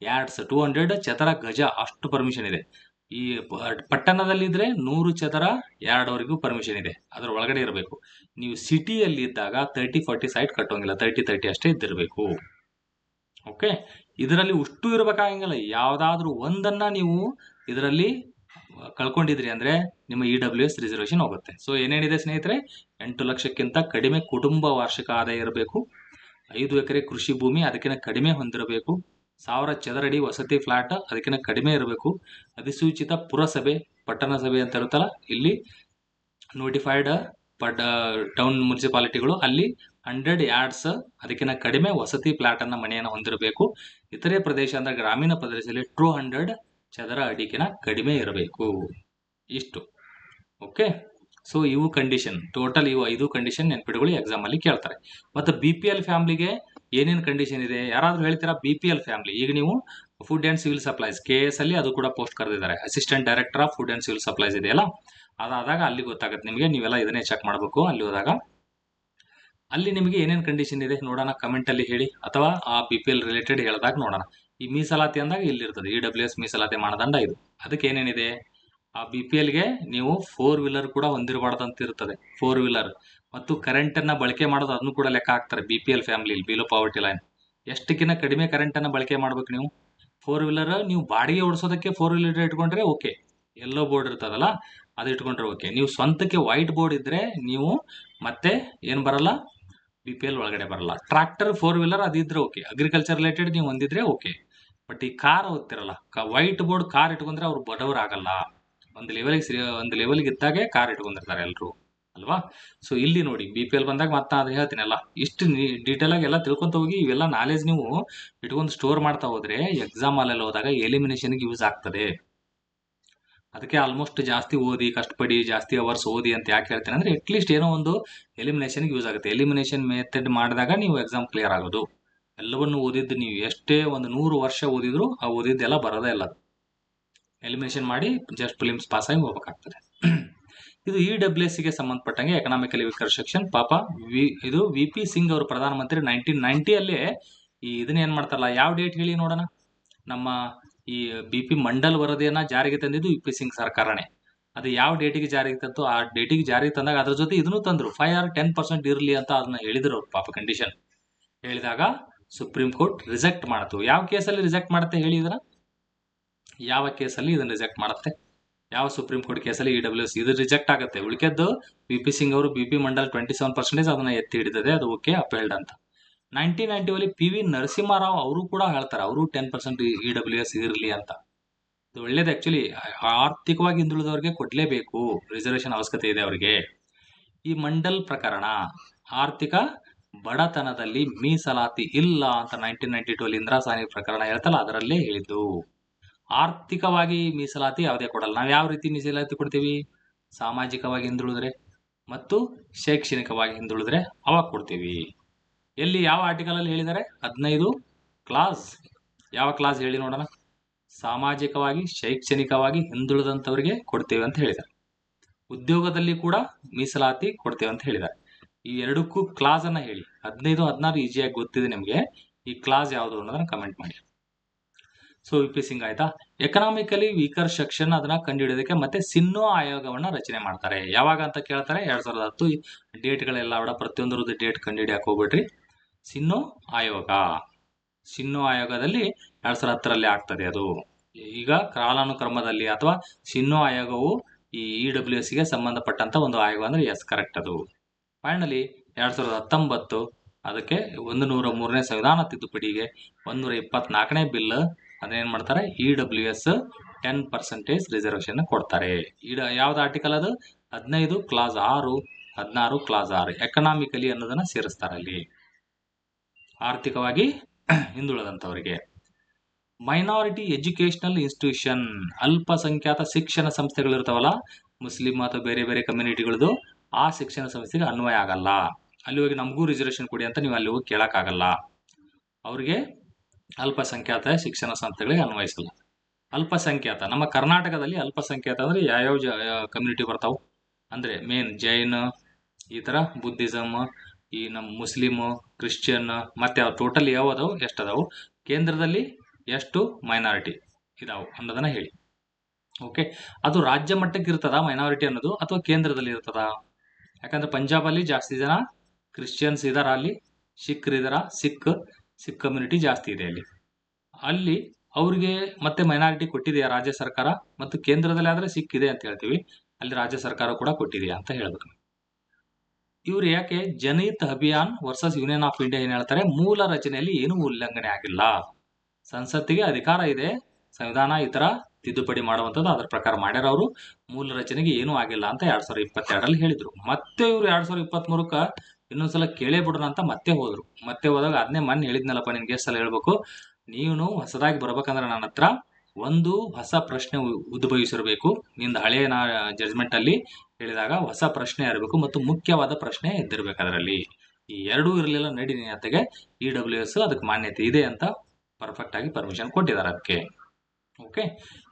yards two hundred ಚದರ ಗಜ ಅಷ್ಟು ಪರ್ಮಿಷನ್ ಇದೆ. ಈ ಪಟ್ಟಣದಲ್ಲಿದ್ದರೆ ನೂರು ಚದರ ಎರಡವರೆಗೂ ಪರ್ಮಿಷನ್ ಇದೆ. ಅದರ ಒಳಗಡೆ ಇರಬೇಕು. ನೀವು ಸಿಟಿಯಲ್ಲಿ ಇದ್ದಾಗ ತರ್ಟಿ ಫೋರ್ಟಿ ಸೈಟ್ ಕಟ್ಟೋಂಗಿಲ್ಲ. ತರ್ಟಿ ತರ್ಟಿ ಅಷ್ಟೇ ಇದ್ದಿರಬೇಕು. ಓಕೆ ಇದರಲ್ಲಿ ಉಷ್ಟು ಇರಬೇಕಾಗಿಲ್ಲ ಯಾವುದಾದ್ರೂ ಒಂದನ್ನ ನೀವು ಇದರಲ್ಲಿ ಕಳ್ಕೊಂಡಿದ್ರಿ ಅಂದ್ರೆ ನಿಮ್ಮ ಇ ಡಬ್ಲ್ಯೂ ಎಸ್ ರಿಸರ್ವೇಶನ್ ಹೋಗುತ್ತೆ. ಸೊ ಏನೇನಿದೆ ಸ್ನೇಹಿತರೆ? ಎಂಟು ಲಕ್ಷಕ್ಕಿಂತ ಕಡಿಮೆ ಕುಟುಂಬ ವಾರ್ಷಿಕ ಆದಾಯ ಇರಬೇಕು. ಐದು ಎಕರೆ ಕೃಷಿ ಭೂಮಿ ಅದಕ್ಕಿಂತ ಕಡಿಮೆ ಹೊಂದಿರಬೇಕು. ಸಾವಿರ ಚದರಡಿ ವಸತಿ ಫ್ಲಾಟ್ ಅದಕ್ಕಿಂತ ಕಡಿಮೆ ಇರಬೇಕು. ಅಧಿಸೂಚಿತ ಪುರಸಭೆ ಪಟ್ಟಣ ಸಭೆ ಅಂತ ಇರುತ್ತಲ್ಲ, ಇಲ್ಲಿ ನೋಟಿಫೈಡ್ ಪಡ್ ಟೌನ್ ಮುನ್ಸಿಪಾಲಿಟಿಗಳು ಅಲ್ಲಿ ಹಂಡ್ರೆಡ್ ಯಾರ್ಡ್ಸ್ ಅದಕ್ಕಿಂತ ಕಡಿಮೆ ವಸತಿ ಫ್ಲ್ಯಾಟನ್ನು ಮನೆಯನ್ನು ಹೊಂದಿರಬೇಕು. ಇತರೆ ಪ್ರದೇಶ ಅಂದ್ರೆ ಗ್ರಾಮೀಣ ಪ್ರದೇಶದಲ್ಲಿ ಟೂ ಹಂಡ್ರೆಡ್ ಚದರ ಅಡಿಕಿನ ಕಡಿಮೆ ಇರಬೇಕು. ಇಷ್ಟು. ಓಕೆ ಸೊ ಇವು ಕಂಡೀಷನ್ ಟೋಟಲ್ ಇವು ಐದು ಕಂಡೀಷನ್ ನೆನ್ಪಿಡುಗಳು ಎಕ್ಸಾಮ್ ಅಲ್ಲಿ ಕೇಳ್ತಾರೆ. ಮತ್ತು ಬಿ ಪಿ ಎಲ್ ಫ್ಯಾಮ್ಲಿಗೆ ಏನೇನು ಕಂಡೀಷನ್ ಇದೆ? ಯಾರಾದ್ರೂ ಹೇಳ್ತೀರಾ? ಬಿ ಪಿ ಎಲ್ ಫ್ಯಾಮಿಲಿ ಈಗ ನೀವು food and civil supplies K S ಅಲ್ಲಿ ಅದು ಕೂಡ ಪೋಸ್ಟ್ ಕರೆದಿದ್ದಾರೆ. Assistant director of food and civil supplies ಇದೆಯಲ್ಲ ಅದಾದಾಗ ಅಲ್ಲಿ ಗೊತ್ತಾಗುತ್ತೆ ನಿಮಗೆ. ನೀವೆಲ್ಲ ಇದನ್ನೇ ಚೆಕ್ ಮಾಡಬೇಕು. ಅಲ್ಲಿ ಹೋದಾಗ ಅಲ್ಲಿ ನಿಮಗೆ ಏನೇನು ಕಂಡೀಷನ್ ಇದೆ ನೋಡೋಣ ಕಮೆಂಟಲ್ಲಿ ಹೇಳಿ. ಅಥವಾ ಆ ಬಿ ಪಿ ಎಲ್ ರಿಲೇಟೆಡ್ ಹೇಳಿದಾಗ ನೋಡೋಣ. ಈ ಮೀಸಲಾತಿ ಅಂದಾಗ ಇಲ್ಲಿರ್ತದೆ. ಇ ಡಬ್ಲ್ಯೂ ಎಸ್ ಮೀಸಲಾತಿ ಮಾನದಂಡ ಇದು. ಅದಕ್ಕೆ ಏನೇನಿದೆ? ಆ ಬಿ ಪಿ ಎಲ್ಗೆ ನೀವು ಫೋರ್ ವೀಲರ್ ಕೂಡ ಹೊಂದಿರಬಾರ್ದಂತಿರ್ತದೆ. ಫೋರ್ ವೀಲರ್ ಮತ್ತು ಕರೆಂಟ್ ಅನ್ನ ಬಳಕೆ ಮಾಡೋದು ಅದನ್ನು ಕೂಡ ಲೆಕ್ಕ ಹಾಕ್ತಾರೆ B P L family below poverty line ಎಷ್ಟಕ್ಕಿಂತ ಕಡಿಮೆ ಕರೆಂಟ್ ಅನ್ನ ಬಳಕೆ ಮಾಡ್ಬೇಕು ನೀವು? ಫೋರ್ ವೀಲರ್ ನೀವು ಬಾಡಿಗೆ ಓಡಿಸೋದಕ್ಕೆ ಫೋರ್ ವೀಲರ್ ಇಟ್ಕೊಂಡ್ರೆ ಓಕೆ ಎಲ್ಲೋ ಬೋರ್ಡ್ ಇರ್ತದಲ್ಲ, ಅದು ಇಟ್ಕೊಂಡ್ರೆ ಓಕೆ ನೀವು ಸ್ವಂತಕ್ಕೆ ವೈಟ್ ಬೋರ್ಡ್ ಇದ್ರೆ ನೀವು ಮತ್ತೆ ಏನು ಬರಲ್ಲ? ಬಿ ಪಿ ಎಲ್ ಒಳಗಡೆ ಬರಲ್ಲ. ಟ್ರಾಕ್ಟರ್ ಫೋರ್ ವೀಲರ್ ಅದಿದ್ರೆ ಓಕೆ ಅಗ್ರಿಕಲ್ಚರ್ ರಿಲೇಟೆಡ್ ನೀವು ಹೊಂದಿದ್ರೆ ಓಕೆ ಬಟ್ ಈ ಕಾರ್ ಹೋಗ್ತಿರಲ್ಲ ವೈಟ್ ಬೋರ್ಡ್ ಕಾರ್ ಇಟ್ಕೊಂಡ್ರೆ ಅವ್ರು ಬಡವರಾಗಲ್ಲ. ಒಂದು ಲೆವೆಲ್ಗೆ ಒಂದು ಲೆವೆಲ್ಗೆ ಇದ್ದಾಗೆ ಕಾರ್ ಇಟ್ಕೊಂಡಿರ್ತಾರೆ ಎಲ್ಲರೂ ಅಲ್ವಾ? ಸೊ ಇಲ್ಲಿ ನೋಡಿ ಬಿ ಪಿ ಎಲ್ ಬಂದಾಗ ಮತ್ತೆ ಅದು ಹೇಳ್ತೀನಲ್ಲ, ಇಷ್ಟು ಡೀಟೇಲ್ ಆಗಿ ಎಲ್ಲ ತಿಳ್ಕೊಂತ ಹೋಗಿ ಇವೆಲ್ಲ ನಾಲೆಜ್ ನೀವು ಇಟ್ಕೊಂಡು ಸ್ಟೋರ್ ಮಾಡ್ತಾ ಹೋದ್ರೆ ಎಕ್ಸಾಮ್ ಅಲ್ಲೆಲ್ಲ ಹೋದಾಗ ಎಲಿಮಿನೇಷನ್ಗೆ ಯೂಸ್ ಆಗ್ತದೆ. ಅದಕ್ಕೆ ಆಲ್ಮೋಸ್ಟ್ ಜಾಸ್ತಿ ಓದಿ, ಕಷ್ಟಪಡಿ, ಜಾಸ್ತಿ ಅವರ್ಸ್ ಓದಿ ಅಂತ ಯಾಕೆ ಹೇಳ್ತೇನೆ ಅಂದ್ರೆ ಅಟ್ಲೀಸ್ಟ್ ಏನೋ ಒಂದು ಎಲಿಮಿನೇಷನ್ಗೆ ಯೂಸ್ ಆಗುತ್ತೆ. ಎಲಿಮಿನೇಷನ್ ಮೆಥಡ್ ಮಾಡಿದಾಗ ನೀವು ಎಕ್ಸಾಮ್ ಕ್ಲಿಯರ್ ಆಗೋದು. ಎಲ್ಲವನ್ನು ಓದಿದ್ದು ನೀವು ಎಷ್ಟೇ ಒಂದು ನೂರು ವರ್ಷ ಓದಿದ್ರು ಆ ಓದಿದ್ದೆಲ್ಲ ಬರೋದೇ ಇಲ್ಲ. ಎಲಿಮಿನೇಷನ್ ಮಾಡಿ ಜಸ್ಟ್ ಫಿಲಿಮ್ಸ್ ಪಾಸ್ ಆಗಿ ಹೋಗ್ಬೇಕಾಗ್ತದೆ. ಇದು ಇ ಡಬ್ಲ್ಯೂ ಎಸ್ಗೆ ಸಂಬಂಧಪಟ್ಟಂಗೆ ಎಕನಾಮಿಕಲಿ ವೀಕರ್ ಸೆಕ್ಷನ್ ಪಾಪ ವಿ, ಇದು ವಿ ಪಿ ಸಿಂಗ್ ಅವರು ಪ್ರಧಾನಮಂತ್ರಿ ನೈನ್ಟೀನ್ ನೈನ್ಟಿಯಲ್ಲಿ ಈ ಇದನ್ನ ಏನು ಮಾಡ್ತಾರಲ್ಲ, ಯಾವ ಡೇಟ್ ಹೇಳಿ ನೋಡೋಣ? ನಮ್ಮ ಈ ಬಿ ಪಿ ಮಂಡಲ್ ವರದಿಯನ್ನು ಜಾರಿಗೆ ತಂದಿದ್ದು ವಿ ಪಿ ಸಿಂಗ್ ಸರ್ಕಾರನೇ. ಅದು ಯಾವ ಡೇಟಿಗೆ ಜಾರಿಗೆ ತಂತು ಆ ಡೇಟಿಗೆ ಜಾರಿಗೆ ತಂದಾಗ ಅದ್ರ ಜೊತೆ ಇದನ್ನು ತಂದ್ರು. ಫೈವ್ ಆರ್ ಟೆನ್ ಪರ್ಸೆಂಟ್ ಇರಲಿ ಅಂತ ಅದನ್ನ ಹೇಳಿದ್ರು ಅವ್ರು ಪಾಪ ಕಂಡೀಷನ್ ಹೇಳಿದಾಗ ಸುಪ್ರೀಂ ಕೋರ್ಟ್ ರಿಜೆಕ್ಟ್ ಮಾಡ್ತು. ಯಾವ ಕೇಸಲ್ಲಿ ರಿಜೆಕ್ಟ್ ಮಾಡುತ್ತೆ ಹೇಳಿದ್ರ ಯಾವ ಕೇಸಲ್ಲಿ ಇದನ್ನ ರಿಜೆಕ್ಟ್ ಮಾಡುತ್ತೆ? ಯಾವ ಸುಪ್ರೀಂ ಕೋರ್ಟ್ ಕೇಸಲ್ಲಿ ಇ ಡಬ್ಲ್ಯೂ ಎಸ್ ಇದು ರಿಜೆಕ್ಟ್ ಆಗುತ್ತೆ. ಉಳಿಕೆದ್ದು ಬಿ ಪಿ ಸಿಂಗ್ ಅವರು B P Mandal twenty seven percentage ಅದನ್ನ ಎತ್ತಿ ಹಿಡಿದಿದೆ ಅದು ಓಕೆ ಅಪೇಲ್ಡ್ ಅಂತ. ನೈನ್ಟೀನ್ ಅಲ್ಲಿ ಪಿ ವಿ ನರಸಿಂಹರಾವ್ ಅವರು ಕೂಡ ಹೇಳ್ತಾರೆ, ಅವರು ten percent E W S ಇರಲಿ ಅಂತ. ಇದು ಒಳ್ಳೇದು ಆ್ಯಕ್ಚುಲಿ ಆರ್ಥಿಕವಾಗಿ ಹಿಂದುಳಿದವರಿಗೆ ಕೊಡಲೇಬೇಕು ರಿಸರ್ವೇಷನ್ ಅವಶ್ಯಕತೆ ಇದೆ ಅವರಿಗೆ. ಈ ಮಂಡಲ್ ಪ್ರಕರಣ ಆರ್ಥಿಕ ಬಡತನದಲ್ಲಿ ಮೀಸಲಾತಿ ಇಲ್ಲ ಅಂತ ನೈನ್ಟೀನ್ ನೈಂಟಿ ಟೂ ಅಲ್ಲಿ ಇಂದಿರಾ ಪ್ರಕರಣ ಹೇಳ್ತಲ್ಲ, ಅದರಲ್ಲೇ ಹೇಳಿದ್ದು. ಆರ್ಥಿಕವಾಗಿ ಮೀಸಲಾತಿ ಯಾವುದೇ ಕೊಡಲ್ಲ. ನಾವು ಯಾವ ರೀತಿ ಮೀಸಲಾತಿ ಕೊಡ್ತೀವಿ? ಸಾಮಾಜಿಕವಾಗಿ ಹಿಂದುಳಿದ್ರೆ ಮತ್ತು ಶೈಕ್ಷಣಿಕವಾಗಿ ಹಿಂದುಳಿದ್ರೆ ಅವಾಗ ಕೊಡ್ತೀವಿ. ಎಲ್ಲಿ ಯಾವ ಆರ್ಟಿಕಲ್ ಅಲ್ಲಿ ಹೇಳಿದ್ದಾರೆ? ಹದಿನೈದು ಕ್ಲಾಸ್ ಯಾವ ಕ್ಲಾಸ್ ಹೇಳಿ ನೋಡೋಣ? ಸಾಮಾಜಿಕವಾಗಿ, ಶೈಕ್ಷಣಿಕವಾಗಿ ಹಿಂದುಳಿದಂಥವರಿಗೆ ಕೊಡ್ತೇವೆ ಅಂತ ಹೇಳಿದ್ದಾರೆ. ಉದ್ಯೋಗದಲ್ಲಿ ಕೂಡ ಮೀಸಲಾತಿ ಕೊಡ್ತೇವೆ ಅಂತ ಹೇಳಿದ್ದಾರೆ. ಈ ಎರಡಕ್ಕೂ ಕ್ಲಾಸ್ ಅನ್ನ ಹೇಳಿ. ಹದಿನೈದು, ಹದಿನಾರು ಈಸಿಯಾಗಿ ಗೊತ್ತಿದೆ ನಿಮಗೆ. ಈ ಕ್ಲಾಸ್ ಯಾವುದು ಅನ್ನೋದನ್ನ ಕಮೆಂಟ್ ಮಾಡಿ. ಸೊ ವಿ ಪಿ ಸಿಂಗ್ ಆಯ್ತಾ ಎಕನಾಮಿಕಲಿ ವೀಕರ್ ಸೆಕ್ಷನ್ ಅದನ್ನ ಕಂಡುಹಿಡಿಯೋದಕ್ಕೆ ಮತ್ತೆ ಸಿನ್ನೋ ಆಯೋಗವನ್ನ ರಚನೆ ಮಾಡ್ತಾರೆ. ಯಾವಾಗ ಅಂತ ಕೇಳ್ತಾರೆ? ಎರಡ್ ಸಾವಿರದ ಹತ್ತು ಡೇಟ್ಗಳೆಲ್ಲ ಅವಡ ಪ್ರತಿಯೊಂದರದ್ದು ಡೇಟ್ ಕಂಡುಹಿಡಿಯಕ್ಕೆ ಹೋಗ್ಬಿಡ್ರಿ ಸಿನ್ನೋ ಆಯೋಗ. ಸಿನ್ನೋ ಆಯೋಗದಲ್ಲಿ ಎರಡ್ ಸಾವಿರದ ಹತ್ತರಲ್ಲಿ ಆಗ್ತದೆ ಅದು. ಈಗ ಕಾಲಾನುಕ್ರಮದಲ್ಲಿ ಅಥವಾ ಸಿನ್ನೋ ಆಯೋಗವು ಈ ಇ ಡಬ್ಲ್ಯೂ ಎಸ್ಗೆ ಸಂಬಂಧಪಟ್ಟಂತ ಒಂದು ಆಯೋಗ ಅಂದ್ರೆ ಎಸ್ ಕರೆಕ್ಟ್ ಅದು. ಫೈನಲಿ ಎರಡ್ ಸಾವಿರದ ಹತ್ತೊಂಬತ್ತು ಅದಕ್ಕೆ ಒಂದು ನೂರ ಮೂರನೇ ಸಂವಿಧಾನ ತಿದ್ದುಪಡಿಗೆ ಒಂದೂರ ಇಪ್ಪತ್ನಾಲ್ಕನೇ ಬಿಲ್ ಅದನ್ನೇನ್ ಮಾಡ್ತಾರೆ? E W S ten percentage reservation ಕೊಡ್ತಾರೆ. ಇಡ, ಯಾವ್ದು ಆರ್ಟಿಕಲ್ ಅದು? ಹದಿನೈದು ಕ್ಲಾಸ್ ಆರು, ಹದಿನಾರು ಕ್ಲಾಸ್ ಆರು ಎಕನಾಮಿಕಲಿ ಅನ್ನೋದನ್ನ ಸೇರಿಸ್ತಾರೆ ಅಲ್ಲಿ. ಆರ್ಥಿಕವಾಗಿ ಹಿಂದುಳಿದಂಥವರಿಗೆ. ಮೈನಾರಿಟಿ ಎಜುಕೇಶನಲ್ ಇನ್ಸ್ಟಿಟ್ಯೂಷನ್ ಅಲ್ಪಸಂಖ್ಯಾತ ಶಿಕ್ಷಣ ಸಂಸ್ಥೆಗಳಿರ್ತಾವಲ್ಲ ಮುಸ್ಲಿಂ ಅಥವಾ ಬೇರೆ ಬೇರೆ ಕಮ್ಯುನಿಟಿಗಳದು ಆ ಶಿಕ್ಷಣ ಸಂಸ್ಥೆಗೆ ಅನ್ವಯ ಆಗಲ್ಲ. ಅಲ್ಲಿ ಹೋಗಿ ನಮಗೂ ರಿಸರ್ವೇಷನ್ ಕೊಡಿ ಅಂತ ನೀವು ಅಲ್ಲಿ ಹೋಗಿ ಕೇಳೋಕ್ಕಾಗಲ್ಲ. ಅವ್ರಿಗೆ ಅಲ್ಪಸಂಖ್ಯಾತ ಶಿಕ್ಷಣ ಸಂಸ್ಥೆಗಳಿಗೆ ಅನ್ವಯಿಸಲ್ಲ. ಅಲ್ಪಸಂಖ್ಯಾತ, ನಮ್ಮ ಕರ್ನಾಟಕದಲ್ಲಿ ಅಲ್ಪಸಂಖ್ಯಾತ ಅಂದರೆ ಯಾವ್ಯಾವ ಜ ಕಮ್ಯುನಿಟಿ ಬರ್ತಾವೆ? ಅಂದರೆ ಮೇನ್ ಜೈನ್, ಈ ಥರ ಬುದ್ಧಿಸಮ್, ಈ ನಮ್ಮ ಮುಸ್ಲಿಮು ಕ್ರಿಶ್ಚಿಯನ್, ಮತ್ತು ಅವು ಟೋಟಲ್ ಯಾವ ಎಷ್ಟು ಅದಾವು? ಕೇಂದ್ರದಲ್ಲಿ ಎಷ್ಟು ಮೈನಾರಿಟಿ ಇದಾವೆ ಅನ್ನೋದನ್ನು ಹೇಳಿ. ಓಕೆ ಅದು ರಾಜ್ಯ ಮಟ್ಟಕ್ಕೆ ಇರ್ತದ ಮೈನಾರಿಟಿ ಅನ್ನೋದು ಅಥವಾ ಕೇಂದ್ರದಲ್ಲಿ ಇರ್ತದ? ಯಾಕಂದ್ರೆ ಪಂಜಾಬಲ್ಲಿ ಜಾಸ್ತಿ ಜನ ಕ್ರಿಶ್ಚಿಯನ್ಸ್ ಇದಾರ ಅಲ್ಲಿ ಸಿಖ್ರು ಇದಾರ ಸಿಖ್ ಸಿಖ್ ಕಮ್ಯುನಿಟಿ ಜಾಸ್ತಿ ಇದೆ ಅಲ್ಲಿ. ಅಲ್ಲಿ ಅವ್ರಿಗೆ ಮತ್ತೆ ಮೈನಾರಿಟಿ ಕೊಟ್ಟಿದೆಯಾ ರಾಜ್ಯ ಸರ್ಕಾರ? ಮತ್ತು ಕೇಂದ್ರದಲ್ಲಿ ಆದರೆ ಸಿಖ್ ಇದೆ ಅಂತ ಹೇಳ್ತೀವಿ. ಅಲ್ಲಿ ರಾಜ್ಯ ಸರ್ಕಾರ ಕೂಡ ಕೊಟ್ಟಿದೆಯಾ ಅಂತ ಹೇಳ್ಬೇಕು ಇವ್ರು ಯಾಕೆ Janhit Abhiyan versus union of India ಏನು ಹೇಳ್ತಾರೆ? ಮೂಲ ರಚನೆಯಲ್ಲಿ ಏನೂ ಉಲ್ಲಂಘನೆ ಆಗಿಲ್ಲ. ಸಂಸತ್ತಿಗೆ ಅಧಿಕಾರ ಇದೆ, ಸಂವಿಧಾನ ಈ ಥರ ತಿದ್ದುಪಡಿ ಮಾಡುವಂಥದ್ದು ಅದ್ರ ಪ್ರಕಾರ ಮಾಡ್ಯಾರ ಅವರು. ಮೂಲ ರಚನೆಗೆ ಏನೂ ಆಗಿಲ್ಲ ಅಂತ ಎರಡು ಸಾವಿರದ ಇಪ್ಪತ್ತೆರಡರಲ್ಲಿ ಹೇಳಿದರು. ಮತ್ತೆ ಇವರು ಎರಡು ಸಾವಿರದ ಇಪ್ಪತ್ಮೂರಕ್ಕ ಇನ್ನೊಂದ್ಸಲ ಕೇಳೇ ಬಿಡೋಣ ಅಂತ ಮತ್ತೆ ಹೋದ್ರು. ಮತ್ತೆ ಹೋದಾಗ ಅದನ್ನೇ ಮೊನ್ನೆ ಹೇಳಿದ್ನಲ್ಲಪ್ಪ ನಿನ್ಗೆ ಎಷ್ಟು ಸಲ ಹೇಳ್ಬೇಕು? ನೀನು ಹೊಸದಾಗಿ ಬರ್ಬೇಕಂದ್ರೆ ನನ್ನ ಹತ್ರ ಒಂದು ಹೊಸ ಪ್ರಶ್ನೆ ಉದ್ಭವಿಸಿರಬೇಕು. ನಿಂದ ಹಳೆಯ ನಾ ಜಡ್ಜ್ಮೆಂಟ್ ಅಲ್ಲಿ ಹೇಳಿದಾಗ ಹೊಸ ಪ್ರಶ್ನೆ ಇರಬೇಕು ಮತ್ತು ಮುಖ್ಯವಾದ ಪ್ರಶ್ನೆ ಇದ್ದಿರಬೇಕು ಅದರಲ್ಲಿ. ಈ ಎರಡೂ ಇರಲಿಲ್ಲ ನಡಿ ನಿಯತೆಗೆ ಇ ಡಬ್ಲ್ಯೂ ಎಸ್ ಅದಕ್ಕೆ ಮಾನ್ಯತೆ ಇದೆ ಅಂತ ಪರ್ಫೆಕ್ಟ್ ಆಗಿ ಪರ್ಮಿಷನ್ ಕೊಟ್ಟಿದ್ದಾರೆ ಅದಕ್ಕೆ. ಓಕೆ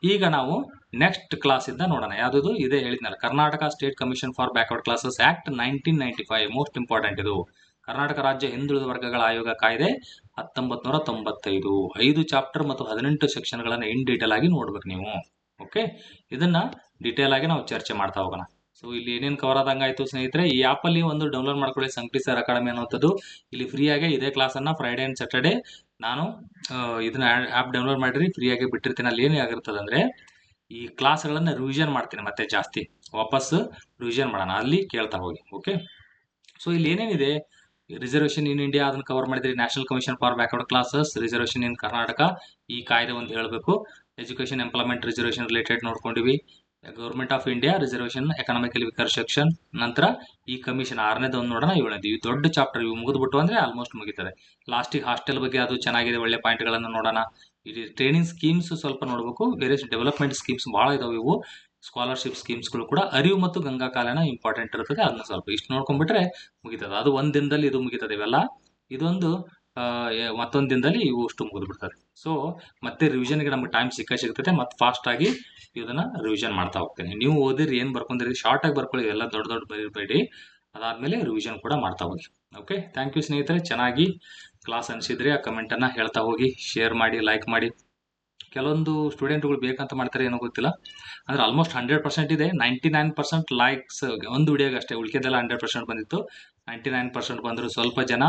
ಈಗ ನಾವು ನೆಕ್ಸ್ಟ್ ಕ್ಲಾಸ್ ಇಂದ ನೋಡೋಣ. ಯಾವುದು ಇದೇ ಹೇಳಿದ್ನಲ್ಲ. Karnataka state commission for backward classes act nineteen ninety five most important ಇದು. ಕರ್ನಾಟಕ ರಾಜ್ಯ ಹಿಂದುಳಿದ ವರ್ಗಗಳ ಆಯೋಗ ಕಾಯ್ದೆ ಹತ್ತೊಂಬತ್ ನೂರ ತೊಂಬತ್ತೈದು ಐದು ಚಾಪ್ಟರ್ ಮತ್ತು ಹದಿನೆಂಟು ಸೆಕ್ಷನ್ಗಳನ್ನು ಇನ್ ಡೀಟೇಲ್ ಆಗಿ ನೋಡ್ಬೇಕು ನೀವು. ಓಕೆ ಇದನ್ನ ಡೀಟೇಲ್ ಆಗಿ ನಾವು ಚರ್ಚೆ ಮಾಡ್ತಾ ಹೋಗೋಣ. ಸೊ ಇಲ್ಲಿ ಏನೇನು ಕವರ್ ಆದಂಗಾಯಿತು ಸ್ನೇಹಿತರೆ, ಈ ಆಪ್ ಅಲ್ಲಿ ಒಂದು ಡೌನ್ಲೋಡ್ ಮಾಡ್ಕೊಳ್ಳಿ ಸಂಕಟಿ ಸರ್ ಅಕಾಡೆಮಿ ಅನ್ನೋಂಥದ್ದು ಇಲ್ಲಿ ಫ್ರೀಯಾಗಿ ಇದೇ ಕ್ಲಾಸನ್ನು ಫ್ರೈಡೆ ಅಂಡ್ ಸ್ಯಾಟರ್ಡೆ ನಾನು ಇದನ್ನ ಆ್ಯಪ್ ಡೌನ್ಲೋಡ್ ಮಾಡಿರಿ. ಫ್ರೀಯಾಗಿ ಬಿಟ್ಟಿರ್ತೀನಿ. ಅಲ್ಲಿ ಏನೇ ಆಗಿರ್ತದೆ ಅಂದರೆ ಈ ಕ್ಲಾಸ್ಗಳನ್ನು ರಿವಿಷನ್ ಮಾಡ್ತೀನಿ ಮತ್ತೆ ಜಾಸ್ತಿ. ವಾಪಸ್ ರಿವಿಷನ್ ಮಾಡೋಣ. ಅಲ್ಲಿ ಕೇಳ್ತಾ ಹೋಗಿ. ಓಕೆ ಸೊ ಇಲ್ಲಿ ಏನೇನಿದೆ? ರಿಸರ್ವೇಷನ್ ಇನ್ ಇಂಡಿಯಾ ಅದನ್ನ ಕವರ್ ಮಾಡಿದ್ರಿ national commission for backward classes reservation in Karnataka ಈ ಕಾಯ್ದೆ ಒಂದು ಹೇಳಬೇಕು. Education employment reservation related ನೋಡ್ಕೊಂಡಿವಿ. Government of India reservation economically weaker section ನಂತರ ಈ ಕಮಿಷನ್ ಆರನೇದು ಒಂದು ನೋಡೋಣ, ಏಳನೇದು. ಇವು ದೊಡ್ಡ ಚಾಪ್ಟರ್ ಇವು ಮುಗಿದ್ಬಿಟ್ಟು ಅಂದ್ರೆ ಆಲ್ಮೋಸ್ಟ್ ಮುಗಿತದೆ. ಲಾಸ್ಟಿಗೆ ಹಾಸ್ಟೆಲ್ ಬಗ್ಗೆ ಅದು ಚೆನ್ನಾಗಿದೆ, ಒಳ್ಳೆ ಪಾಯಿಂಟ್ಗಳನ್ನು ನೋಡೋಣ. ಇದು ಟ್ರೈನಿಂಗ್ ಸ್ಕೀಮ್ಸ್ ಸ್ವಲ್ಪ ನೋಡಬೇಕು. ಬೇರೆ ಡೆವಲಪ್ಮೆಂಟ್ ಸ್ಕೀಮ್ಸ್ ಭಾಳ ಇದಾವೆ ಇವು. ಸ್ಕಾಲರ್ಶಿಪ್ ಸ್ಕೀಮ್ಸ್ಗಳು ಕೂಡ ಅರಿವು ಮತ್ತು ಗಂಗಾ ಕಾಲನ ಇಂಪಾರ್ಟೆಂಟ್ ಇರ್ತದೆ. ಅದನ್ನ ಸ್ವಲ್ಪ ಇಷ್ಟು ನೋಡ್ಕೊಂಡ್ಬಿಟ್ರೆ ಮುಗಿತದೆ. ಅದು ಒಂದು ದಿನದಲ್ಲಿ ಇದು ಮುಗಿತದೆ ಇವೆಲ್ಲ. ಇದೊಂದು ಮತ್ತೊಂದು ದಿನದಲ್ಲಿ ಇವು ಅಷ್ಟು ಮುಗಿದು ಬಿಡ್ತದೆ ಸೊ ಮತ್ತೆ ರಿವಿಷನ್ಗೆ ನಮ್ಗೆ ಟೈಮ್ ಸಿಕ್ಕ ಸಿಗ್ತದೆ ಮತ್ತು ಫಾಸ್ಟ್ ಆಗಿ ಇದನ್ನ ರಿವಿಷನ್ ಮಾಡ್ತಾ ಹೋಗ್ತೇನೆ. ನೀವು ಓದಿರಿ, ಏನು ಬರ್ಕೊಂಡಿರಿ ಶಾರ್ಟಾಗಿ ಬರ್ಕೊಳ್ಳಿ ಎಲ್ಲ ದೊಡ್ಡ ದೊಡ್ಡ ಬರೀಬೇಡಿ. ಅದಾದಮೇಲೆ ರಿವಿಷನ್ ಕೂಡ ಮಾಡ್ತಾ ಹೋಗಿ. ಓಕೆ ಥ್ಯಾಂಕ್ ಯು ಸ್ನೇಹಿತರೆ. ಚೆನ್ನಾಗಿ ಕ್ಲಾಸ್ ಅನಿಸಿದ್ರೆ ಆ ಕಮೆಂಟನ್ನು ಹೇಳ್ತಾ ಹೋಗಿ ಶೇರ್ ಮಾಡಿ ಲೈಕ್ ಮಾಡಿ. ಕೆಲವೊಂದು ಸ್ಟೂಡೆಂಟ್ಗಳು ಬೇಕಂತ ಮಾಡ್ತಾರೆ ಏನೋ ಗೊತ್ತಿಲ್ಲ. ಅಂದರೆ ಆಲ್ಮೋಸ್ಟ್ ಹಂಡ್ರೆಡ್ ಪರ್ಸೆಂಟ್ ಇದೆ. ನೈಂಟಿ ನೈನ್ ಪರ್ಸೆಂಟ್ ಲೈಕ್ಸ್ ಒಂದು ವಿಡಿಯೋಗೆ ಅಷ್ಟೇ, ಉಳಿಕೆದೆಲ್ಲ ಹಂಡ್ರೆಡ್ ಪರ್ಸೆಂಟ್ ಬಂದಿತ್ತು. ನೈಂಟಿ ನೈನ್ ಪರ್ಸೆಂಟ್ ಬಂದರು ಸ್ವಲ್ಪ ಜನ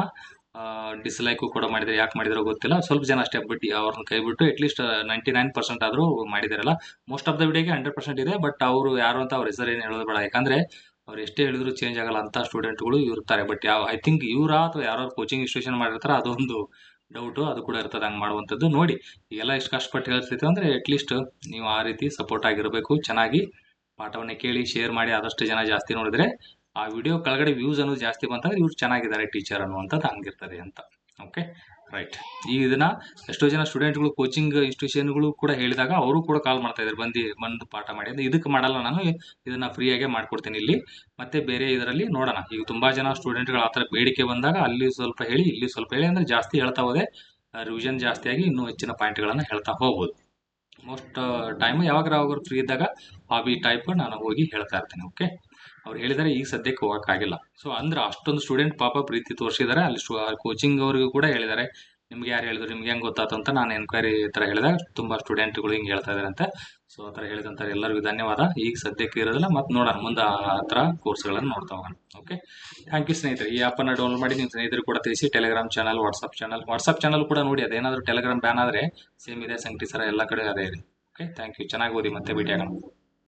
ಡಿಸ್ಲೈಕು ಕೂಡ ಮಾಡಿದರೆ, ಯಾಕೆ ಮಾಡಿದಾರೋ ಗೊತ್ತಿಲ್ಲ. ಸ್ವಲ್ಪ ಜನ ಅಷ್ಟೇ ಬಿಟ್ಟು ಅವ್ರನ್ನ ಕೈ ಬಿಟ್ಟು ಅಟ್ಲೀಸ್ಟ್ ನೈಂಟಿ ನೈನ್ ಪರ್ಸೆಂಟ್ ಆದರೂ ಮಾಡಿದಾರಲ್ಲ. ಮೋಸ್ಟ್ ಆಫ್ ದ ವಿಡಿಯೋಗೆ ಹಂಡ್ರೆಡ್ ಪರ್ಸೆಂಟ್ ಇದೆ ಬಟ್ ಅವರು ಯಾರು ಅಂತ ಅವ್ರ ಹೆಸರು ಏನು ಹೇಳೋದು ಬೇಡ. ಯಾಕಂದ್ರೆ ಅವ್ರು ಎಷ್ಟೇ ಹೇಳಿದ್ರು ಚೇಂಜ್ ಆಗಲ್ಲ ಅಂತ ಸ್ಟೂಡೆಂಟ್ಗಳು ಇರ್ತಾರೆ. ಬಟ್ ಯಾವ ಐ ಥಿಂಕ್ ಇವ್ರ ಅಥವಾ ಯಾರು ಕೋಚಿಂಗ್ ಇನ್ಸ್ಟಿಟ್ಯೂಷನ್ ಮಾಡಿರ್ತಾರೆ ಅದೊಂದು ಡೌಟು ಅದು ಕೂಡ ಇರ್ತದೆ ಹಂಗೆ ಮಾಡುವಂಥದ್ದು. ನೋಡಿ ಎಲ್ಲ ಎಷ್ಟು ಕಷ್ಟಪಟ್ಟು ಹೇಳ್ತೈತೆ ಅಂದರೆ ಅಟ್ಲೀಸ್ಟ್ ನೀವು ಆ ರೀತಿ ಸಪೋರ್ಟ್ ಆಗಿರಬೇಕು, ಚೆನ್ನಾಗಿ ಪಾಠವನ್ನು ಕೇಳಿ ಶೇರ್ ಮಾಡಿ, ಆದಷ್ಟು ಜನ ಜಾಸ್ತಿ ನೋಡಿದ್ರೆ ಆ ವಿಡಿಯೋ ಕೆಳಗಡೆ ವ್ಯೂಸ್ ಅನ್ನೋದು ಜಾಸ್ತಿ ಬಂತಂದ್ರೆ ಇವ್ರು ಚೆನ್ನಾಗಿದ್ದಾರೆ ಟೀಚರ್ ಅನ್ನುವಂಥದ್ದು ಹಂಗಿರ್ತದೆ ಅಂತ. ಓಕೆ ರೈಟ್ ಈಗ ಇದನ್ನ ಎಷ್ಟೋ ಜನ ಸ್ಟೂಡೆಂಟ್ಗಳು ಕೋಚಿಂಗ್ ಇನ್ಸ್ಟಿಟ್ಯೂಷನ್ಗಳು ಕೂಡ ಹೇಳಿದಾಗ ಅವರು ಕೂಡ ಕಾಲ್ ಮಾಡ್ತಾ ಇದ್ದಾರೆ ಬಂದು ಬಂದು ಪಾಠ ಮಾಡಿ ಅಂದ್ರೆ ಇದಕ್ಕೆ ಮಾಡಲ್ಲ ನಾನು, ಇದನ್ನ ಫ್ರೀಯಾಗೆ ಮಾಡ್ಕೊಡ್ತೀನಿ ಇಲ್ಲಿ. ಮತ್ತೆ ಬೇರೆ ಇದರಲ್ಲಿ ನೋಡೋಣ. ಈಗ ತುಂಬಾ ಜನ ಸ್ಟೂಡೆಂಟ್ಗಳು ಆ ಥರ ಬೇಡಿಕೆ ಬಂದಾಗ ಅಲ್ಲಿ ಸ್ವಲ್ಪ ಹೇಳಿ, ಇಲ್ಲಿ ಸ್ವಲ್ಪ ಹೇಳಿ ಅಂದ್ರೆ ಜಾಸ್ತಿ ಹೇಳ್ತಾ ಹೋದೆ. ರಿವಿಷನ್ ಜಾಸ್ತಿಯಾಗಿ ಇನ್ನೂ ಹೆಚ್ಚಿನ ಪಾಯಿಂಟ್ಗಳನ್ನು ಹೇಳ್ತಾ ಹೋಗ್ಬೋದು. ಮೋಸ್ಟ್ ಟೈಮ್ ಯಾವಾಗ ಯಾವಾಗ ಫ್ರೀ ಇದ್ದಾಗ ಹಾಬಿ ಟೈಪ್ ನಾನು ಹೋಗಿ ಹೇಳ್ತಾ ಇರ್ತೀನಿ. ಓಕೆ ಅವ್ರು ಹೇಳಿದರೆ ಈಗ ಸದ್ಯಕ್ಕೆ ಹೋಗೋಕ್ಕಾಗಿಲ್ಲ. ಸೊ ಅಂದ್ರೆ ಅಷ್ಟೊಂದು ಸ್ಟೂಡೆಂಟ್ ಪಾಪ ಪ್ರೀತಿ ತೋರಿಸಿದ್ದಾರೆ ಅಲ್ಲಿ ಕೋಚಿಂಗ್ ಅವ್ರಿಗೂ ಕೂಡ ಹೇಳಿದ್ದಾರೆ. ನಿಮ್ಗೆ ಯಾರು ಹೇಳಿದ್ರು, ನಿಮ್ಗೆ ಹೆಂಗೆ ಗೊತ್ತಾಯ್ತು ಅಂತ ನಾನು ಎನ್ಕ್ವೈರಿ ಥರ ಹೇಳಿದಾಗ ತುಂಬ ಸ್ಟೂಡೆಂಟ್ಗಳು ಹಿಂಗೆ ಹೇಳ್ತಾ ಇದ್ದಾರೆ ಅಂತ. ಸೊ ಆ ಥರ ಹೇಳಿದಂಥ ಎಲ್ಲರಿಗೂ ಧನ್ಯವಾದ. ಈಗ ಸದ್ಯಕ್ಕೆ ಇರೋದಿಲ್ಲ ಮತ್ತು ನೋಡೋಣ. ಮುಂದೆ ಆ ಥರ ಕೋರ್ಸ್ಗಳನ್ನು ನೋಡ್ತಾ ಹೋಗೋಣ. ಓಕೆ ಥ್ಯಾಂಕ್ ಯು ಸ್ನೇಹಿತರೆ. ಈ ಆ್ಯಪನ್ನು ಡೌನ್ಲೋಡ್ ಮಾಡಿ ನಿಮ್ಮ ಸ್ನೇಹಿತರು ಕೂಡ ತಿಳಿಸಿ. Telegram channel WhatsApp channel WhatsApp channel ಕೂಡ ನೋಡಿ. ಅದೇನಾದರೂ ಟೆಲಿಗ್ರಾಮ್ ಬ್ಯಾನ್ ಆದರೆ ಸೇಮ್ ಇದೆ ಸಂಗತಿ ಸರ ಎಲ್ಲ ಕಡೆ ಅದೇ ಇದೆ. ಓಕೆ ಥ್ಯಾಂಕ್ ಯು ಚೆನ್ನಾಗಿ ಓದಿ. ಮತ್ತೆ ಭೇಟಿ